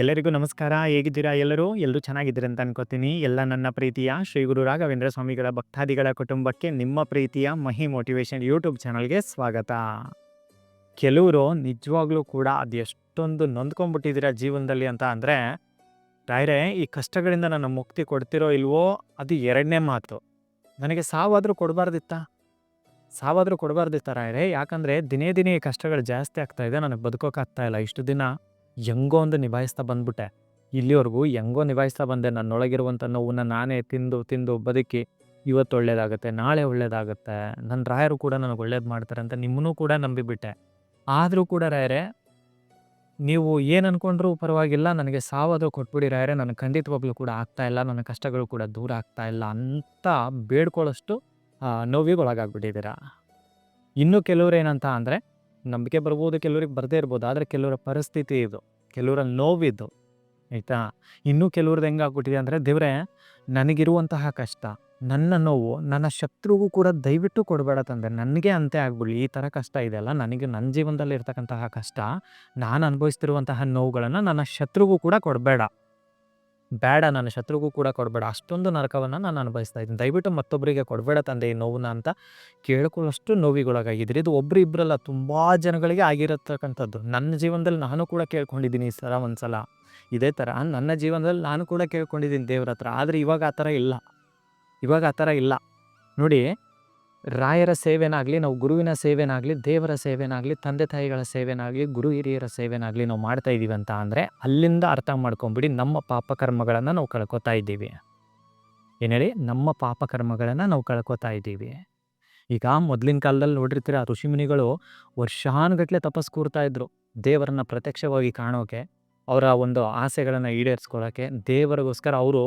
ಎಲ್ಲರಿಗೂ ನಮಸ್ಕಾರ. ಹೇಗಿದ್ದೀರಾ ಎಲ್ಲರೂ? ಎಲ್ಲರೂ ಚೆನ್ನಾಗಿದ್ದೀರಿ ಅಂತ ಅನ್ಕೋತೀನಿ. ಎಲ್ಲ ನನ್ನ ಪ್ರೀತಿಯ ಶ್ರೀ ಗುರು ರಾಘವೇಂದ್ರ ಸ್ವಾಮಿಗಳ ಭಕ್ತಾದಿಗಳ ಕುಟುಂಬಕ್ಕೆ ನಿಮ್ಮ ಪ್ರೀತಿಯ ಮಹಿ ಮೋಟಿವೇಶನ್ ಯೂಟ್ಯೂಬ್ ಚಾನಲ್ಗೆ ಸ್ವಾಗತ. ಕೆಲವರು ನಿಜವಾಗ್ಲೂ ಕೂಡ ಅದು ಎಷ್ಟೊಂದು ನೊಂದ್ಕೊಂಡ್ಬಿಟ್ಟಿದ್ದೀರಾ ಜೀವನದಲ್ಲಿ ಅಂತ ಅಂದರೆ ರಾಯರೇ ಈ ಕಷ್ಟಗಳಿಂದ ನನ್ನ ಮುಕ್ತಿ ಕೊಡ್ತಿರೋ ಇಲ್ವೋ ಅದು ಎರಡನೇ ಮಾತು. ನನಗೆ ಸಾವಾದರೂ ಕೊಡಬಾರ್ದಿತ್ತ? ಸಾವಾದರೂ ಕೊಡಬಾರ್ದಿತ್ತ ರಾಯರೇ ಯಾಕಂದರೆ ದಿನೇ ದಿನೇ ಕಷ್ಟಗಳು ಜಾಸ್ತಿ ಆಗ್ತಾ ಇದೆ. ನನಗೆ ಬದುಕೋಕ್ಕಾಗ್ತಾ ಇಲ್ಲ. ಇಷ್ಟು ದಿನ ಹೆಂಗೋ ಒಂದು ನಿಭಾಯಿಸ್ತಾ ಬಂದ್ಬಿಟ್ಟೆ. ಇಲ್ಲಿವರೆಗೂ ಹೆಂಗೋ ನಿಭಾಯಿಸ್ತಾ ಬಂದೆ. ನನ್ನೊಳಗಿರುವಂಥ ನೋವನ್ನ ನಾನೇ ತಿಂದು ತಿಂದು ಬದುಕಿ ಇವತ್ತು ಒಳ್ಳೇದಾಗುತ್ತೆ, ನಾಳೆ ಒಳ್ಳೇದಾಗುತ್ತೆ. ನನ್ನ ರಾಯರು ಕೂಡ ನನಗೆ ಒಳ್ಳೇದು ಮಾಡ್ತಾರೆ ಅಂತ ನಿಮ್ಮನ್ನೂ ಕೂಡ ನಂಬಿಬಿಟ್ಟೆ. ಆದರೂ ಕೂಡ ರಾಯರೇ, ನೀವು ಏನು ಅನ್ಕೊಂಡ್ರೂ ಪರವಾಗಿಲ್ಲ. ನನಗೆ ಸಾವದು ಕೊಟ್ಬಿಡಿ ರಾಯರೇ. ನನಗೆ ಖಂಡಿತವಾಗ್ಲೂ ಕೂಡ ಆಗ್ತಾ ಇಲ್ಲ. ನನ್ನ ಕಷ್ಟಗಳು ಕೂಡ ದೂರ ಆಗ್ತಾ ಇಲ್ಲ ಅಂತ ಬೇಡ್ಕೊಳ್ಳೋಷ್ಟು ನೋವಿಗೆ ಒಳಗಾಗ್ಬಿಟ್ಟಿದ್ದೀರಾ. ಇನ್ನು ಕೆಲವ್ರು ಏನಂತ ಅಂದರೆ ನಂಬಿಕೆ ಬರ್ಬೋದು, ಕೆಲವ್ರಿಗೆ ಬರದೇ ಇರ್ಬೋದು, ಆದರೆ ಕೆಲವರ ಪರಿಸ್ಥಿತಿ ಇದು ಕೆಲವರ ನೋವಿದ್ದು ಆಯಿತಾ? ಇನ್ನೂ ಕೆಲವ್ರದ್ದು ಹೆಂಗಾಗ್ಬಿಟ್ಟಿದೆ ಅಂದರೆ, ದೇವ್ರೆ, ನನಗಿರುವಂತಹ ಕಷ್ಟ, ನನ್ನ ನೋವು, ನನ್ನ ಶತ್ರುಗೂ ಕೂಡ ದಯವಿಟ್ಟು ಕೊಡಬೇಡ ತಂದೆ, ನನಗೆ ಅಂತೆ ಆಗ್ಬಿಡಿ ಈ ಥರ ಕಷ್ಟ ಇದೆಯಲ್ಲ ನನಗೆ ನನ್ನ ಜೀವನದಲ್ಲಿ ಇರ್ತಕ್ಕಂತಹ ಕಷ್ಟ, ನಾನು ಅನುಭವಿಸ್ತಿರುವಂತಹ ನೋವುಗಳನ್ನು ನನ್ನ ಶತ್ರುಗೂ ಕೂಡ ಕೊಡಬೇಡ. ಬೇಡ, ನನ್ನ ಶತ್ರುಗೂ ಕೂಡ ಕೊಡಬೇಡ, ಅಷ್ಟೊಂದು ನರಕವನ್ನು ನಾನು ಅನುಭವಿಸ್ತಾ ಇದ್ದೀನಿ. ದಯವಿಟ್ಟು ಮತ್ತೊಬ್ಬರಿಗೆ ಕೊಡಬೇಡ ತಂದೆ, ಈ ನೋವನ್ನ ಅಂತ ಕೇಳ್ಕೊಳ್ಳೋಷ್ಟು ನೋವಿಗೊಳಗಾಗಿದ್ದೀರಿ. ಇದು ಒಬ್ರು ಇಬ್ಬರಲ್ಲ ತುಂಬ ಜನಗಳಿಗೆ ಆಗಿರತಕ್ಕಂಥದ್ದು. ನನ್ನ ಜೀವನದಲ್ಲಿ ನಾನು ಕೂಡ ಕೇಳ್ಕೊಂಡಿದ್ದೀನಿ ಈ ಸಲ ಒಂದ್ಸಲ. ಇದೇ ಥರ ನನ್ನ ಜೀವನದಲ್ಲಿ ನಾನು ಕೂಡ ಕೇಳ್ಕೊಂಡಿದ್ದೀನಿ ದೇವ್ರ ಹತ್ರ. ಆದರೆ ಇವಾಗ ಆ ಥರ ಇಲ್ಲ. ಇವಾಗ ಆ ಥರ ಇಲ್ಲ. ನೋಡಿ ರಾಯರ ಸೇವೆನಾಗಲಿ, ನಾವು ಗುರುವಿನ ಸೇವೆನಾಗಲಿ, ದೇವರ ಸೇವೆನಾಗಲಿ, ತಂದೆ ತಾಯಿಗಳ ಸೇವೆನಾಗಲಿ, ಗುರು ಹಿರಿಯರ ಸೇವೆನಾಗಲಿ ನಾವು ಮಾಡ್ತಾ ಇದ್ದೀವಿ ಅಂತ ಅಂದರೆ ಅಲ್ಲಿಂದ ಅರ್ಥ ಮಾಡ್ಕೊಂಬಿಡಿ ನಮ್ಮ ಪಾಪಕರ್ಮಗಳನ್ನು ನಾವು ಕಳ್ಕೊತಾ ಇದ್ದೀವಿ. ಏನು ಹೇಳಿ? ನಮ್ಮ ಪಾಪಕರ್ಮಗಳನ್ನು ನಾವು ಕಳ್ಕೊತಾ ಇದ್ದೀವಿ. ಈಗ ಮೊದಲಿನ ಕಾಲದಲ್ಲಿ ನೋಡಿರ್ತೀರ, ಋಷಿಮುನಿಗಳು ವರ್ಷಾನುಗಟ್ಟಲೆ ತಪಸ್ ಕೂರ್ತಾ ಇದ್ರು. ದೇವರನ್ನ ಪ್ರತ್ಯಕ್ಷವಾಗಿ ಕಾಣೋಕೆ, ಅವರ ಒಂದು ಆಸೆಗಳನ್ನು ಈಡೇರಿಸ್ಕೊಳ್ಳೋಕೆ ದೇವರಿಗೋಸ್ಕರ ಅವರು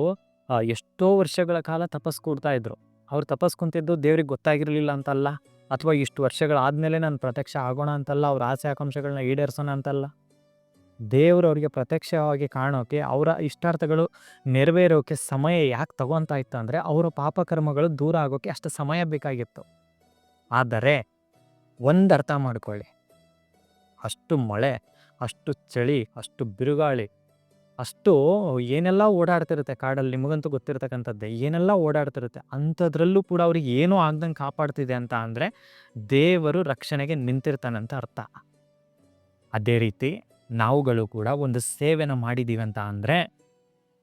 ಎಷ್ಟೋ ವರ್ಷಗಳ ಕಾಲ ತಪಸ್ ಕೂರ್ತಾ ಇದ್ರು. ಅವ್ರು ತಪಸ್ಕೊಂತಿದ್ದು ದೇವ್ರಿಗೆ ಗೊತ್ತಾಗಿರಲಿಲ್ಲ ಅಂತಲ್ಲ? ಅಥವಾ ಇಷ್ಟು ವರ್ಷಗಳಾದಮೇಲೆ ನಾನು ಪ್ರತ್ಯಕ್ಷ ಆಗೋಣ ಅಂತಲ್ಲ? ಅವ್ರ ಆಸೆ ಆಕಾಂಕ್ಷೆಗಳನ್ನ ಈಡೇರಿಸೋಣ ಅಂತಲ್ಲ? ದೇವರು ಅವರಿಗೆ ಪ್ರತ್ಯಕ್ಷವಾಗಿ ಕಾಣೋಕೆ, ಅವರ ಇಷ್ಟಾರ್ಥಗಳು ನೆರವೇರೋಕೆ ಸಮಯ ಯಾಕೆ ತಗೊತಾ ಇತ್ತು ಅಂದರೆ, ಅವರ ಪಾಪಕರ್ಮಗಳು ದೂರ ಆಗೋಕೆ ಅಷ್ಟು ಸಮಯ ಬೇಕಾಗಿತ್ತು. ಆದರೆ, ಒಂದು ಅರ್ಥ ಮಾಡ್ಕೊಳ್ಳಿ. ಅಷ್ಟು ಮಳೆ, ಅಷ್ಟು ಚಳಿ, ಅಷ್ಟು ಬಿರುಗಾಳಿ ಅಷ್ಟು ಏನೆಲ್ಲ ಓಡಾಡ್ತಿರುತ್ತೆ ಕಾಡಲ್ಲಿ ನಿಮಗಂತೂ ಗೊತ್ತಿರತಕ್ಕಂಥದ್ದೇ, ಏನೆಲ್ಲ ಓಡಾಡ್ತಿರುತ್ತೆ ಅಂಥದ್ರಲ್ಲೂ ಕೂಡ ಅವ್ರಿಗೆ ಏನೂ ಆಗ್ದಂಗೆ ಕಾಪಾಡ್ತಿದೆ ಅಂತ ಅಂದರೆ ದೇವರು ರಕ್ಷಣೆಗೆ ನಿಂತಿರ್ತಾನಂತ ಅರ್ಥ. ಅದೇ ರೀತಿ ನಾವುಗಳು ಕೂಡ ಒಂದು ಸೇವೆನ ಮಾಡಿದ್ದೀವಿ ಅಂತ ಅಂದರೆ,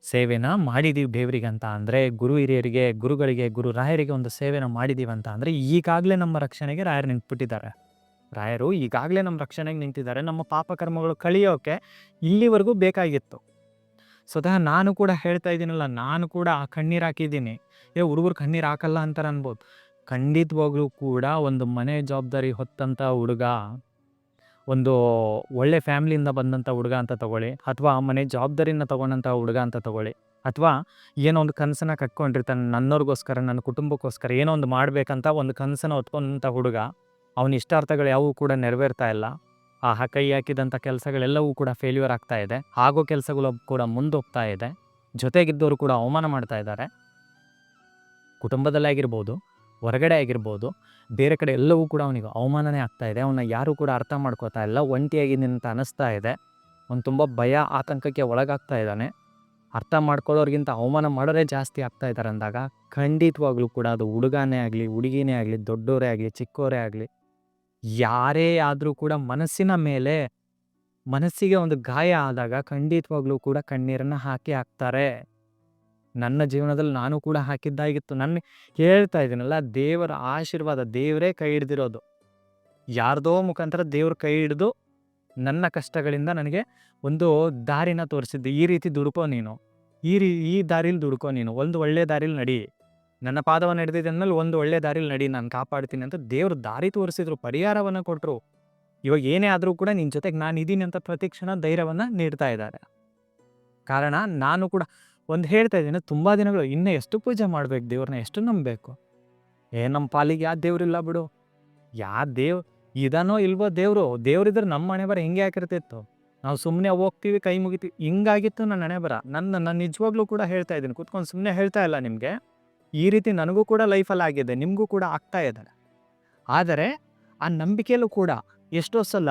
ಸೇವೆನ ಮಾಡಿದ್ದೀವಿ ದೇವರಿಗೆ ಅಂತ ಅಂದರೆ, ಗುರು ಹಿರಿಯರಿಗೆ, ಗುರುಗಳಿಗೆ, ಗುರು ರಾಯರಿಗೆ ಒಂದು ಸೇವೆನ ಮಾಡಿದ್ದೀವಿ ಅಂತ ಅಂದರೆ ಈಗಾಗಲೇ ನಮ್ಮ ರಕ್ಷಣೆಗೆ ರಾಯರು ನಿಂತ್ಬಿಟ್ಟಿದ್ದಾರೆ. ರಾಯರು ಈಗಾಗಲೇ ನಮ್ಮ ರಕ್ಷಣೆಗೆ ನಿಂತಿದ್ದಾರೆ, ನಮ್ಮ ಪಾಪಕರ್ಮಗಳು ಕಳಿಯೋಕೆ ಇಲ್ಲಿವರೆಗೂ ಬೇಕಾಗಿತ್ತು. ಸ್ವತಃ ನಾನು ಕೂಡ ಹೇಳ್ತಾ ಇದ್ದೀನಲ್ಲ, ನಾನು ಕೂಡ ಆ ಕಣ್ಣೀರು ಹಾಕಿದ್ದೀನಿ. ಏ, ಹುಡುಗರು ಕಣ್ಣೀರು ಹಾಕಲ್ಲ ಅಂತ ಅನ್ಬೋದು. ಖಂಡಿತವಾಗ್ಲೂ ಕೂಡ ಒಂದು ಮನೆ ಜವಾಬ್ದಾರಿ ಹೊತ್ತಂಥ ಹುಡುಗ, ಒಂದು ಒಳ್ಳೆ ಫ್ಯಾಮಿಲಿಯಿಂದ ಬಂದಂಥ ಹುಡುಗ ಅಂತ ತಗೊಳ್ಳಿ, ಅಥವಾ ಮನೆ ಜವಾಬ್ದಾರಿನ ತಗೊಂಡಂಥ ಹುಡುಗ ಅಂತ ತಗೊಳ್ಳಿ, ಅಥವಾ ಏನೋ ಒಂದು ಕನಸನ್ನ ಕಟ್ಕೊಂಡಿರ್ತಾನೆ ನನ್ನವ್ರಿಗೋಸ್ಕರ ನನ್ನ ಕುಟುಂಬಕ್ಕೋಸ್ಕರ ಏನೋ ಒಂದು ಮಾಡಬೇಕಂತ ಒಂದು ಕನಸನ್ನ ಹೊತ್ಕೊಂಡಂಥ ಹುಡುಗ, ಅವನ ಇಷ್ಟಾರ್ಥಗಳು ಯಾವುವು ಕೂಡ ನೆರವೇರ್ತಾ ಇಲ್ಲ. ಆ ಕೈ ಹಾಕಿದಂಥ ಕೆಲಸಗಳೆಲ್ಲವೂ ಕೂಡ ಫೇಲ್ಯೂರ್ ಆಗ್ತಾ ಇದೆ. ಆಗೋ ಕೆಲಸಗಳು ಕೂಡ ಮುಂದೋಗ್ತಾ ಇದೆ. ಜೊತೆಗಿದ್ದವರು ಕೂಡ ಅವಮಾನ ಮಾಡ್ತಾ ಇದ್ದಾರೆ. ಕುಟುಂಬದಲ್ಲೇ ಆಗಿರ್ಬೋದು, ಹೊರಗಡೆ ಆಗಿರ್ಬೋದು, ಬೇರೆ ಕಡೆ ಎಲ್ಲವೂ ಕೂಡ ಅವನಿಗೆ ಅವಮಾನನೇ ಆಗ್ತಾ ಇದೆ. ಅವನ್ನ ಯಾರೂ ಕೂಡ ಅರ್ಥ ಮಾಡ್ಕೋತಾ ಇಲ್ಲ. ಒಂಟಿಯಾಗಿದ್ದೀನಿ ಅಂತ ಅನ್ನಿಸ್ತಾ ಇದೆ. ಅವ್ನು ತುಂಬ ಭಯ, ಆತಂಕಕ್ಕೆ ಒಳಗಾಗ್ತಾ ಇದ್ದಾನೆ. ಅರ್ಥ ಮಾಡ್ಕೊಳ್ಳೋರಿಗಿಂತ ಅವಮಾನ ಮಾಡೋರೇ ಜಾಸ್ತಿ ಆಗ್ತಾ ಇದ್ದಾರೆ ಅಂದಾಗ ಖಂಡಿತವಾಗ್ಲೂ ಕೂಡ ಅದು ಹುಡುಗನೇ ಆಗಲಿ, ಹುಡುಗಿನೇ ಆಗಲಿ ದೊಡ್ಡವರೇ ಆಗಲಿ, ಚಿಕ್ಕೋರೇ ಆಗಲಿ ಯಾರೇ ಆದರೂ ಕೂಡ ಮನಸ್ಸಿನ ಮೇಲೆ ಮನಸ್ಸಿಗೆ ಒಂದು ಗಾಯ ಆದಾಗ ಖಂಡಿತವಾಗ್ಲೂ ಕೂಡ ಕಣ್ಣೀರನ್ನು ಹಾಕಿ ಹಾಕ್ತಾರೆ. ನನ್ನ ಜೀವನದಲ್ಲಿ ನಾನು ಕೂಡ ಹಾಕಿದ್ದಾಗಿತ್ತು. ನನ್ನ ಹೇಳ್ತಾ ಇದ್ದೀನಲ್ಲ, ದೇವರ ಆಶೀರ್ವಾದ ದೇವರೇ ಕೈ ಹಿಡ್ದಿರೋದು. ಯಾರ್ದೋ ಮುಖಾಂತರ ದೇವ್ರ ಕೈ ಹಿಡಿದು ನನ್ನ ಕಷ್ಟಗಳಿಂದ ನನಗೆ ಒಂದು ದಾರಿನ ತೋರಿಸಿದ್ದು. ಈ ರೀತಿ ದುಡ್ಕೋ ನೀನು. ಈ ರೀ, ಈ ದಾರಿಲಿ ದುಡ್ಕೋ ನೀನು. ಒಂದು ಒಳ್ಳೆ ದಾರಿಲಿ ನಡಿ. ನನ್ನ ಪಾದವನ್ನು ಹಿಡಿದಿದ್ದೆ ಅಂದಮೇಲೆ ಒಂದು ಒಳ್ಳೆ ದಾರಿಲಿ ನಡಿ, ನಾನು ಕಾಪಾಡ್ತೀನಿ ಅಂತ ದೇವ್ರು ದಾರಿ ತೋರಿಸಿದ್ರು, ಪರಿಹಾರವನ್ನು ಕೊಟ್ಟರು ಇವಾಗ ಏನೇ ಆದರೂ ಕೂಡ ನಿನ್ನ ಜೊತೆಗೆ ನಾನು ಇದ್ದೀನಿ ಅಂತ ಪ್ರತಿಕ್ಷಣ ಧೈರ್ಯವನ್ನು ನೀಡ್ತಾ ಇದ್ದಾರೆ. ಕಾರಣ ನಾನು ಕೂಡ ಒಂದು ಹೇಳ್ತಾ ಇದ್ದೀನಿ, ತುಂಬ ದಿನಗಳು ಇನ್ನೂ ಎಷ್ಟು ಪೂಜೆ ಮಾಡ್ಬೇಕು ದೇವ್ರನ್ನ ಎಷ್ಟು ನಂಬಬೇಕು? ಏ ನಮ್ಮ ಪಾಲಿಗೆ ಯಾವ ದೇವ್ರಿಲ್ಲ ಬಿಡು. ಯಾ ದೇವ್, ಇದನೋ ಇಲ್ವೋ ದೇವರು ದೇವ್ರಿದ್ರೆ ನಮ್ಮ ಮನೆ ಬರ ಹಿಂಗೆ ಹಾಕಿರ್ತಿತ್ತು ನಾವು ಸುಮ್ಮನೆ ಹೋಗ್ತೀವಿ, ಕೈ ಮುಗಿತೀವಿ, ಹಿಂಗಾಗಿತ್ತು ನನ್ನ ಹಣೆ ಬರ. ನನ್ನ ನಾನು ನಿಜವಾಗ್ಲೂ ಕೂಡ ಹೇಳ್ತಾ ಇದ್ದೀನಿ, ಕುತ್ಕೊಂಡು ಸುಮ್ಮನೆ ಹೇಳ್ತಾ ಇಲ್ಲ ನಿಮಗೆ. ಈ ರೀತಿ ನನಗೂ ಕೂಡ ಲೈಫಲ್ಲಿ ಆಗಿದೆ, ನಿಮಗೂ ಕೂಡ ಆಗ್ತಾ ಇದೆ ಆದರೆ ಆ ನಂಬಿಕೆಯಲ್ಲೂ ಕೂಡ ಎಷ್ಟೋ ಸಲ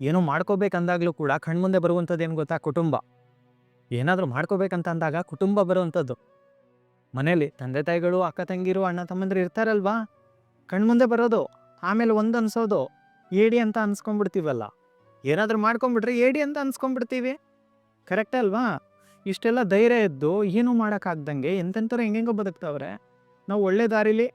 ಏನೋ ಮಾಡ್ಕೋಬೇಕಂದಾಗಲೂ ಕೂಡ ಕಣ್ಮುಂದೆ ಬರುವಂಥದ್ದು ಏನು ಗೊತ್ತಾ? ಕುಟುಂಬ. ಏನಾದರೂ ಮಾಡ್ಕೋಬೇಕಂತ ಅಂದಾಗ ಕುಟುಂಬ ಬರುವಂಥದ್ದು. ಮನೇಲಿ ತಂದೆ ತಾಯಿಗಳು, ಅಕ್ಕ ತಂಗಿರು, ಅಣ್ಣ ತಮ್ಮಂದಿರು ಇರ್ತಾರಲ್ವಾ? ಕಣ್ಮುಂದೆ ಬರೋದು, ಆಮೇಲೆ ಒಂದು ಅನ್ಸೋದು, ಏಡಿ ಅಂತ ಅನ್ಸ್ಕೊಂಡ್ಬಿಡ್ತೀವಲ್ಲ? ಏನಾದರೂ ಮಾಡ್ಕೊಂಬಿಟ್ರೆ ಏಡಿ ಅಂತ ಅನ್ಸ್ಕೊಂಡ್ಬಿಡ್ತೀವಿ. ಕರೆಕ್ಟ್ ಅಲ್ವಾ? ಇಷ್ಟೆಲ್ಲ ಧೈರ್ಯ ಇದ್ದು ಏನೂ ಮಾಡೋಕ್ಕಾಗ್ದಂಗೆ ಎಂತೆಂಥವ್ರು ಹೆಂಗೆಂಗೋ ಬದುಕ್ತವ್ರೆ. ನಾವು ಒಳ್ಳೆ ದಾರಿಲಿ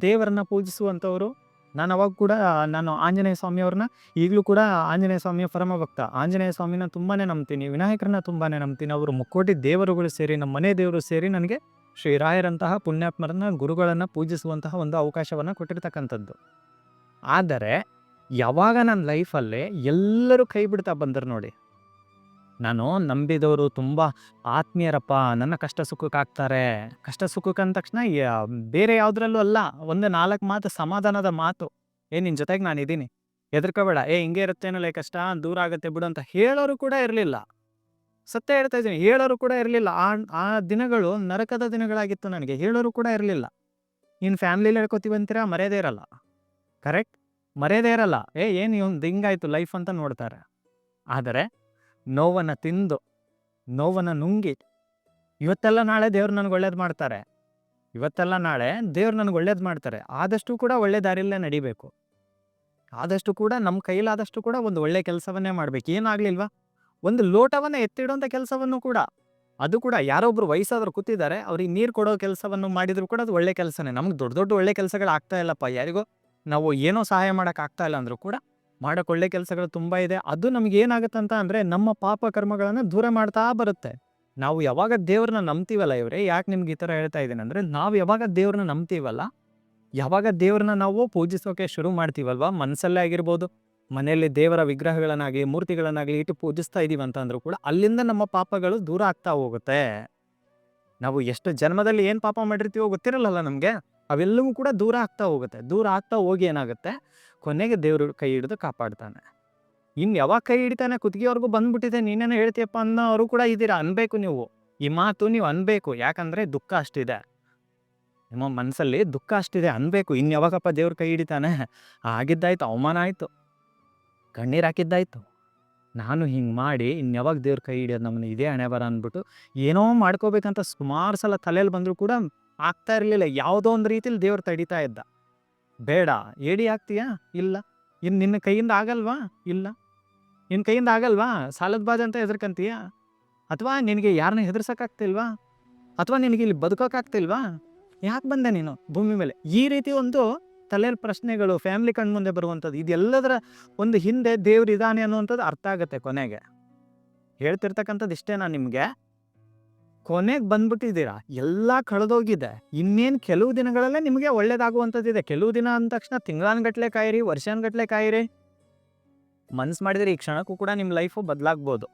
ದೇವರನ್ನ ಪೂಜಿಸುವಂಥವ್ರು. ನಾನು ಅವಾಗ ಕೂಡ ನಾನು ಆಂಜನೇಯ ಸ್ವಾಮಿಯವ್ರನ್ನ ಈಗಲೂ ಕೂಡ ಆಂಜನೇಯ ಸ್ವಾಮಿಯ ಪರಮ ಭಕ್ತ ಆಂಜನೇಯ ಸ್ವಾಮಿನ ತುಂಬಾ ನಂಬ್ತೀನಿ, ವಿನಾಯಕರನ್ನ ತುಂಬಾ ನಂಬ್ತೀನಿ. ಅವರು ಮುಕ್ಕೋಟಿ ದೇವರುಗಳು ಸೇರಿ, ನಮ್ಮ ಮನೆ ದೇವರು ಸೇರಿ ನನಗೆ ಶ್ರೀರಾಯರಂತಹ ಪುಣ್ಯಾತ್ಮರನ್ನ, ಗುರುಗಳನ್ನು ಪೂಜಿಸುವಂತಹ ಒಂದು ಅವಕಾಶವನ್ನು ಕೊಟ್ಟಿರ್ತಕ್ಕಂಥದ್ದು. ಆದರೆ, ಯಾವಾಗ ನನ್ನ ಲೈಫಲ್ಲಿ ಎಲ್ಲರೂ ಕೈ ಬಿಡ್ತಾ ಬಂದರು ನೋಡಿ ನಾನು ನಂಬಿದವರು ತುಂಬ ಆತ್ಮೀಯರಪ್ಪ. ನನ್ನ ಕಷ್ಟ ಸುಖಕ್ಕೆ ಆಗ್ತಾರೆ. ಕಷ್ಟ ಸುಖಕ್ಕೆ ಅಂದ ತಕ್ಷಣ ಬೇರೆ ಯಾವುದ್ರಲ್ಲೂ ಅಲ್ಲ, ಒಂದು ನಾಲ್ಕು ಮಾತು ಸಮಾಧಾನದ ಮಾತು. ಏ ನಿನ್ನ ಜೊತೆಗೆ ನಾನು ಇದ್ದೀನಿ ಹೆದರ್ಕೋಬೇಡ. ಏ, ಹಿಂಗೆ ಇರುತ್ತೇನಲ್ಲ ಕಷ್ಟ, ದೂರ ಆಗುತ್ತೆ ಬಿಡು ಅಂತ ಹೇಳೋರು ಕೂಡ ಇರಲಿಲ್ಲ. ಸತ್ಯ ಹೇಳ್ತಾ ಇದ್ದೀನಿ, ಹೇಳೋರು ಕೂಡ ಇರಲಿಲ್ಲ. ಆ ಆ ದಿನಗಳು ನರಕದ ದಿನಗಳಾಗಿತ್ತು ನನಗೆ, ಹೇಳೋರು ಕೂಡ ಇರಲಿಲ್ಲ. ನೀನು ಫ್ಯಾಮ್ಲಿಲಿ ಹೇಳ್ಕೊತೀವಿ ಅಂತೀರಾ? ಮರ್ಯಾದೆ ಇರಲ್ಲ. ಕರೆಕ್ಟ್? ಮರ್ಯಾದೆ ಇರಲ್ಲ. ಏ, ಏನು ಇವ್ನು ಹಿಂಗಾಯ್ತು ಲೈಫ್ ಅಂತ ನೋಡ್ತಾರೆ. ಆದರೆ ನೋವನ್ನು ತಿಂದು, ನೋವನ್ನು ನುಂಗಿ, ಇವತ್ತೆಲ್ಲ ನಾಳೆ ದೇವ್ರು ನನಗೆ ಒಳ್ಳೇದು ಮಾಡ್ತಾರೆ. ಇವತ್ತೆಲ್ಲ ನಾಳೆ ದೇವ್ರು ನನಗೆ ಒಳ್ಳೇದು ಮಾಡ್ತಾರೆ. ಆದಷ್ಟು ಕೂಡ ಒಳ್ಳೆ ದಾರಿಯಲ್ಲೇ ನಡಿಬೇಕು. ಆದಷ್ಟು ಕೂಡ ನಮ್ಮ ಕೈಲಾದಷ್ಟು ಕೂಡ ಒಂದು ಒಳ್ಳೆ ಕೆಲಸವನ್ನೇ ಮಾಡಬೇಕು. ಏನಾಗ್ಲಿಲ್ವಾ? ಒಂದು ಲೋಟವನ್ನ ಎತ್ತಿಡುವಂಥ ಕೆಲಸವನ್ನು ಕೂಡ. ಅದು ಕೂಡ ಯಾರೊಬ್ರು ವಯಸ್ಸಾದ್ರು ಕೂತಿದ್ದಾರೆ, ಅವ್ರಿಗೆ ನೀರು ಕೊಡೋ ಕೆಲಸವನ್ನು ಮಾಡಿದರೂ ಕೂಡ ಅದು ಒಳ್ಳೆ ಕೆಲಸನೇ. ನಮ್ಗೆ ದೊಡ್ಡ ದೊಡ್ಡ ಒಳ್ಳೆ ಕೆಲಸಗಳು ಆಗ್ತಾ ಇಲ್ಲಪ್ಪ ಯಾರಿಗೋ. ನಾವು ಏನೋ ಸಹಾಯ ಮಾಡೋಕ್ಕಾಗ್ತಾ ಇಲ್ಲ ಅಂದರೂ ಕೂಡ ಮಾಡಕ್ ಒಳ್ಳೆ ಕೆಲಸಗಳು ತುಂಬಾ ಇದೆ. ಅದು ನಮ್ಗೆ ಏನಾಗುತ್ತಂತ ಅಂದ್ರೆ ನಮ್ಮ ಪಾಪ ಕರ್ಮಗಳನ್ನು ದೂರ ಮಾಡ್ತಾ ಬರುತ್ತೆ. ನಾವು ಯಾವಾಗ ದೇವ್ರನ್ನ ನಂಬ್ತೀವಲ್ಲ ಇವ್ರೆ, ಯಾಕೆ ನಿಮ್ಗೆ ಈ ಥರ ಹೇಳ್ತಾ ಇದ್ದೀನಿ ಅಂದ್ರೆ ನಾವು ಯಾವಾಗ ದೇವ್ರನ್ನ ನಂಬ್ತೀವಲ್ಲ, ಯಾವಾಗ ದೇವ್ರನ್ನ ನಾವು ಪೂಜಿಸೋಕೆ ಶುರು ಮಾಡ್ತೀವಲ್ವ? ಮನಸ್ಸಲ್ಲೇ ಆಗಿರ್ಬೋದು. ಮನೆಯಲ್ಲಿ ದೇವರ ವಿಗ್ರಹಗಳನ್ನಾಗಲಿ, ಮೂರ್ತಿಗಳನ್ನಾಗಲಿ ಇಟ್ಟು ಪೂಜಿಸ್ತಾ ಇದೀವಿ ಅಂತ ಅಂದ್ರೂ ಕೂಡ ಅಲ್ಲಿಂದ ನಮ್ಮ ಪಾಪಗಳು ದೂರ ಆಗ್ತಾ ಹೋಗುತ್ತೆ. ನಾವು ಎಷ್ಟು ಜನ್ಮದಲ್ಲಿ ಏನು ಪಾಪ ಮಾಡಿರ್ತೀವೋ ಗೊತ್ತಿರಲ್ಲ ನಮಗೆ? ಅವೆಲ್ಲವೂ ಕೂಡ ದೂರ ಆಗ್ತಾ ಹೋಗುತ್ತೆ. ದೂರ ಆಗ್ತಾ ಹೋಗಿ ಏನಾಗುತ್ತೆ? ಕೊನೆಗೆ ದೇವರು ಕೈ ಹಿಡಿದು ಕಾಪಾಡ್ತಾನೆ. ಇನ್ನು ಯಾವಾಗ ಕೈ ಹಿಡಿತಾನೆ? ಕುತ್ತಿಗೆವರೆಗೂ ಬಂದ್ಬಿಟ್ಟಿದೆ. ನೀನೇನು ಹೇಳ್ತೀಯಪ್ಪ ಅನ್ನೋರು ಕೂಡ ಇದ್ದೀರಾ? ಅನ್ಬೇಕು ನೀವು. ಈ ಮಾತು ನೀವು ಅನ್ಬೇಕು. ಯಾಕಂದ್ರೆ ದುಃಖ ಅಷ್ಟಿದೆ. ನಿಮ್ಮ ಮನಸ್ಸಲ್ಲಿ ದುಃಖ ಅಷ್ಟಿದೆ. ಅನ್ಬೇಕು. ಇನ್ನು ಯಾವಾಗಪ್ಪ ದೇವ್ರ ಕೈ ಹಿಡಿತಾನೆ? ಆಗಿದ್ದಾಯ್ತು. ಅವಮಾನ ಆಯಿತು. ಕಣ್ಣೀರು ಹಾಕಿದ್ದಾಯ್ತು. ನಾನು ಹಿಂಗೆ ಮಾಡಿ ಇನ್ಯಾವಾಗ ದೇವ್ರ ಕೈ ಹಿಡಿಯೋದು ನಮ್ಮನ್ನು ಇದೇ ಹಣೆ ಬರ ಅಂದ್ಬಿಟ್ಟು ಏನೋ ಮಾಡ್ಕೋಬೇಕಂತ ಸುಮಾರು ಸಲ ತಲೆಯಲ್ಲಿ ಬಂದರೂ ಕೂಡ ಆಗ್ತಾ ಇರಲಿಲ್ಲ. ಯಾವುದೋ ಒಂದು ರೀತಿಲಿ ದೇವ್ರು ತಡಿತಾ ಇದ್ದ. ಬೇಡ, ಏಡಿ ಆಗ್ತೀಯಾ? ಇಲ್ಲ. ಇನ್ನು ನಿನ್ನ ಕೈಯಿಂದ ಆಗಲ್ವಾ? ಇಲ್ಲ. ನಿನ್ನ ಕೈಯಿಂದ ಆಗಲ್ವಾ? ಸಾಲದ ಬಾಧೆ ಅಂತ ಹೆದರ್ಕಂತೀಯ? ಅಥವಾ ನಿನಗೆ ಯಾರನ್ನ ಹೆದರ್ಸೋಕ್ಕಾಗ್ತಿಲ್ವಾ? ಅಥವಾ ನಿನಗೆ ಇಲ್ಲಿ ಬದುಕೋಕ್ಕಾಗ್ತಿಲ್ವಾ? ಯಾಕೆ ಬಂದೆ ನೀನು ಭೂಮಿ ಮೇಲೆ? ಈ ರೀತಿ ಒಂದು ತಲೆಯಲ್ಲಿ ಪ್ರಶ್ನೆಗಳು, ಫ್ಯಾಮಿಲಿ ಕಣ್ಮುಂದೆ ಬರುವಂಥದ್ದು, ಇದೆಲ್ಲದರ ಒಂದು ಹಿಂದೆ ದೇವ್ರು ಇದ್ದಾನೆ ಅನ್ನುವಂಥದ್ದು ಅರ್ಥ ಆಗುತ್ತೆ ಕೊನೆಗೆ. ಹೇಳ್ತಿರ್ತಕ್ಕಂಥದ್ದು ಇಷ್ಟೇ ನಾನು ನಿಮಗೆ. ಕೊನೆಗೆ ಬಂದ್ಬಿಟ್ಟಿದ್ದೀರಾ? ಎಲ್ಲ ಕಳೆದೋಗಿದೆ. ಇನ್ನೇನು ಕೆಲವು ದಿನಗಳಲ್ಲೇ ನಿಮಗೆ ಒಳ್ಳೇದಾಗುವಂಥದ್ದಿದೆ. ಕೆಲವು ದಿನ ಅಂದ ತಕ್ಷಣ ತಿಂಗಳಾನ್ಗಟ್ಲೆ ಕಾಯಿರಿ, ವರ್ಷಾನ್ಗಟ್ಲೆ ಕಾಯಿರಿ. ಮನ್ಸು ಮಾಡಿದ್ರೆ ಈ ಕ್ಷಣಕ್ಕೂ ಕೂಡ ನಿಮ್ಮ ಲೈಫು ಬದಲಾಗ್ಬೋದು.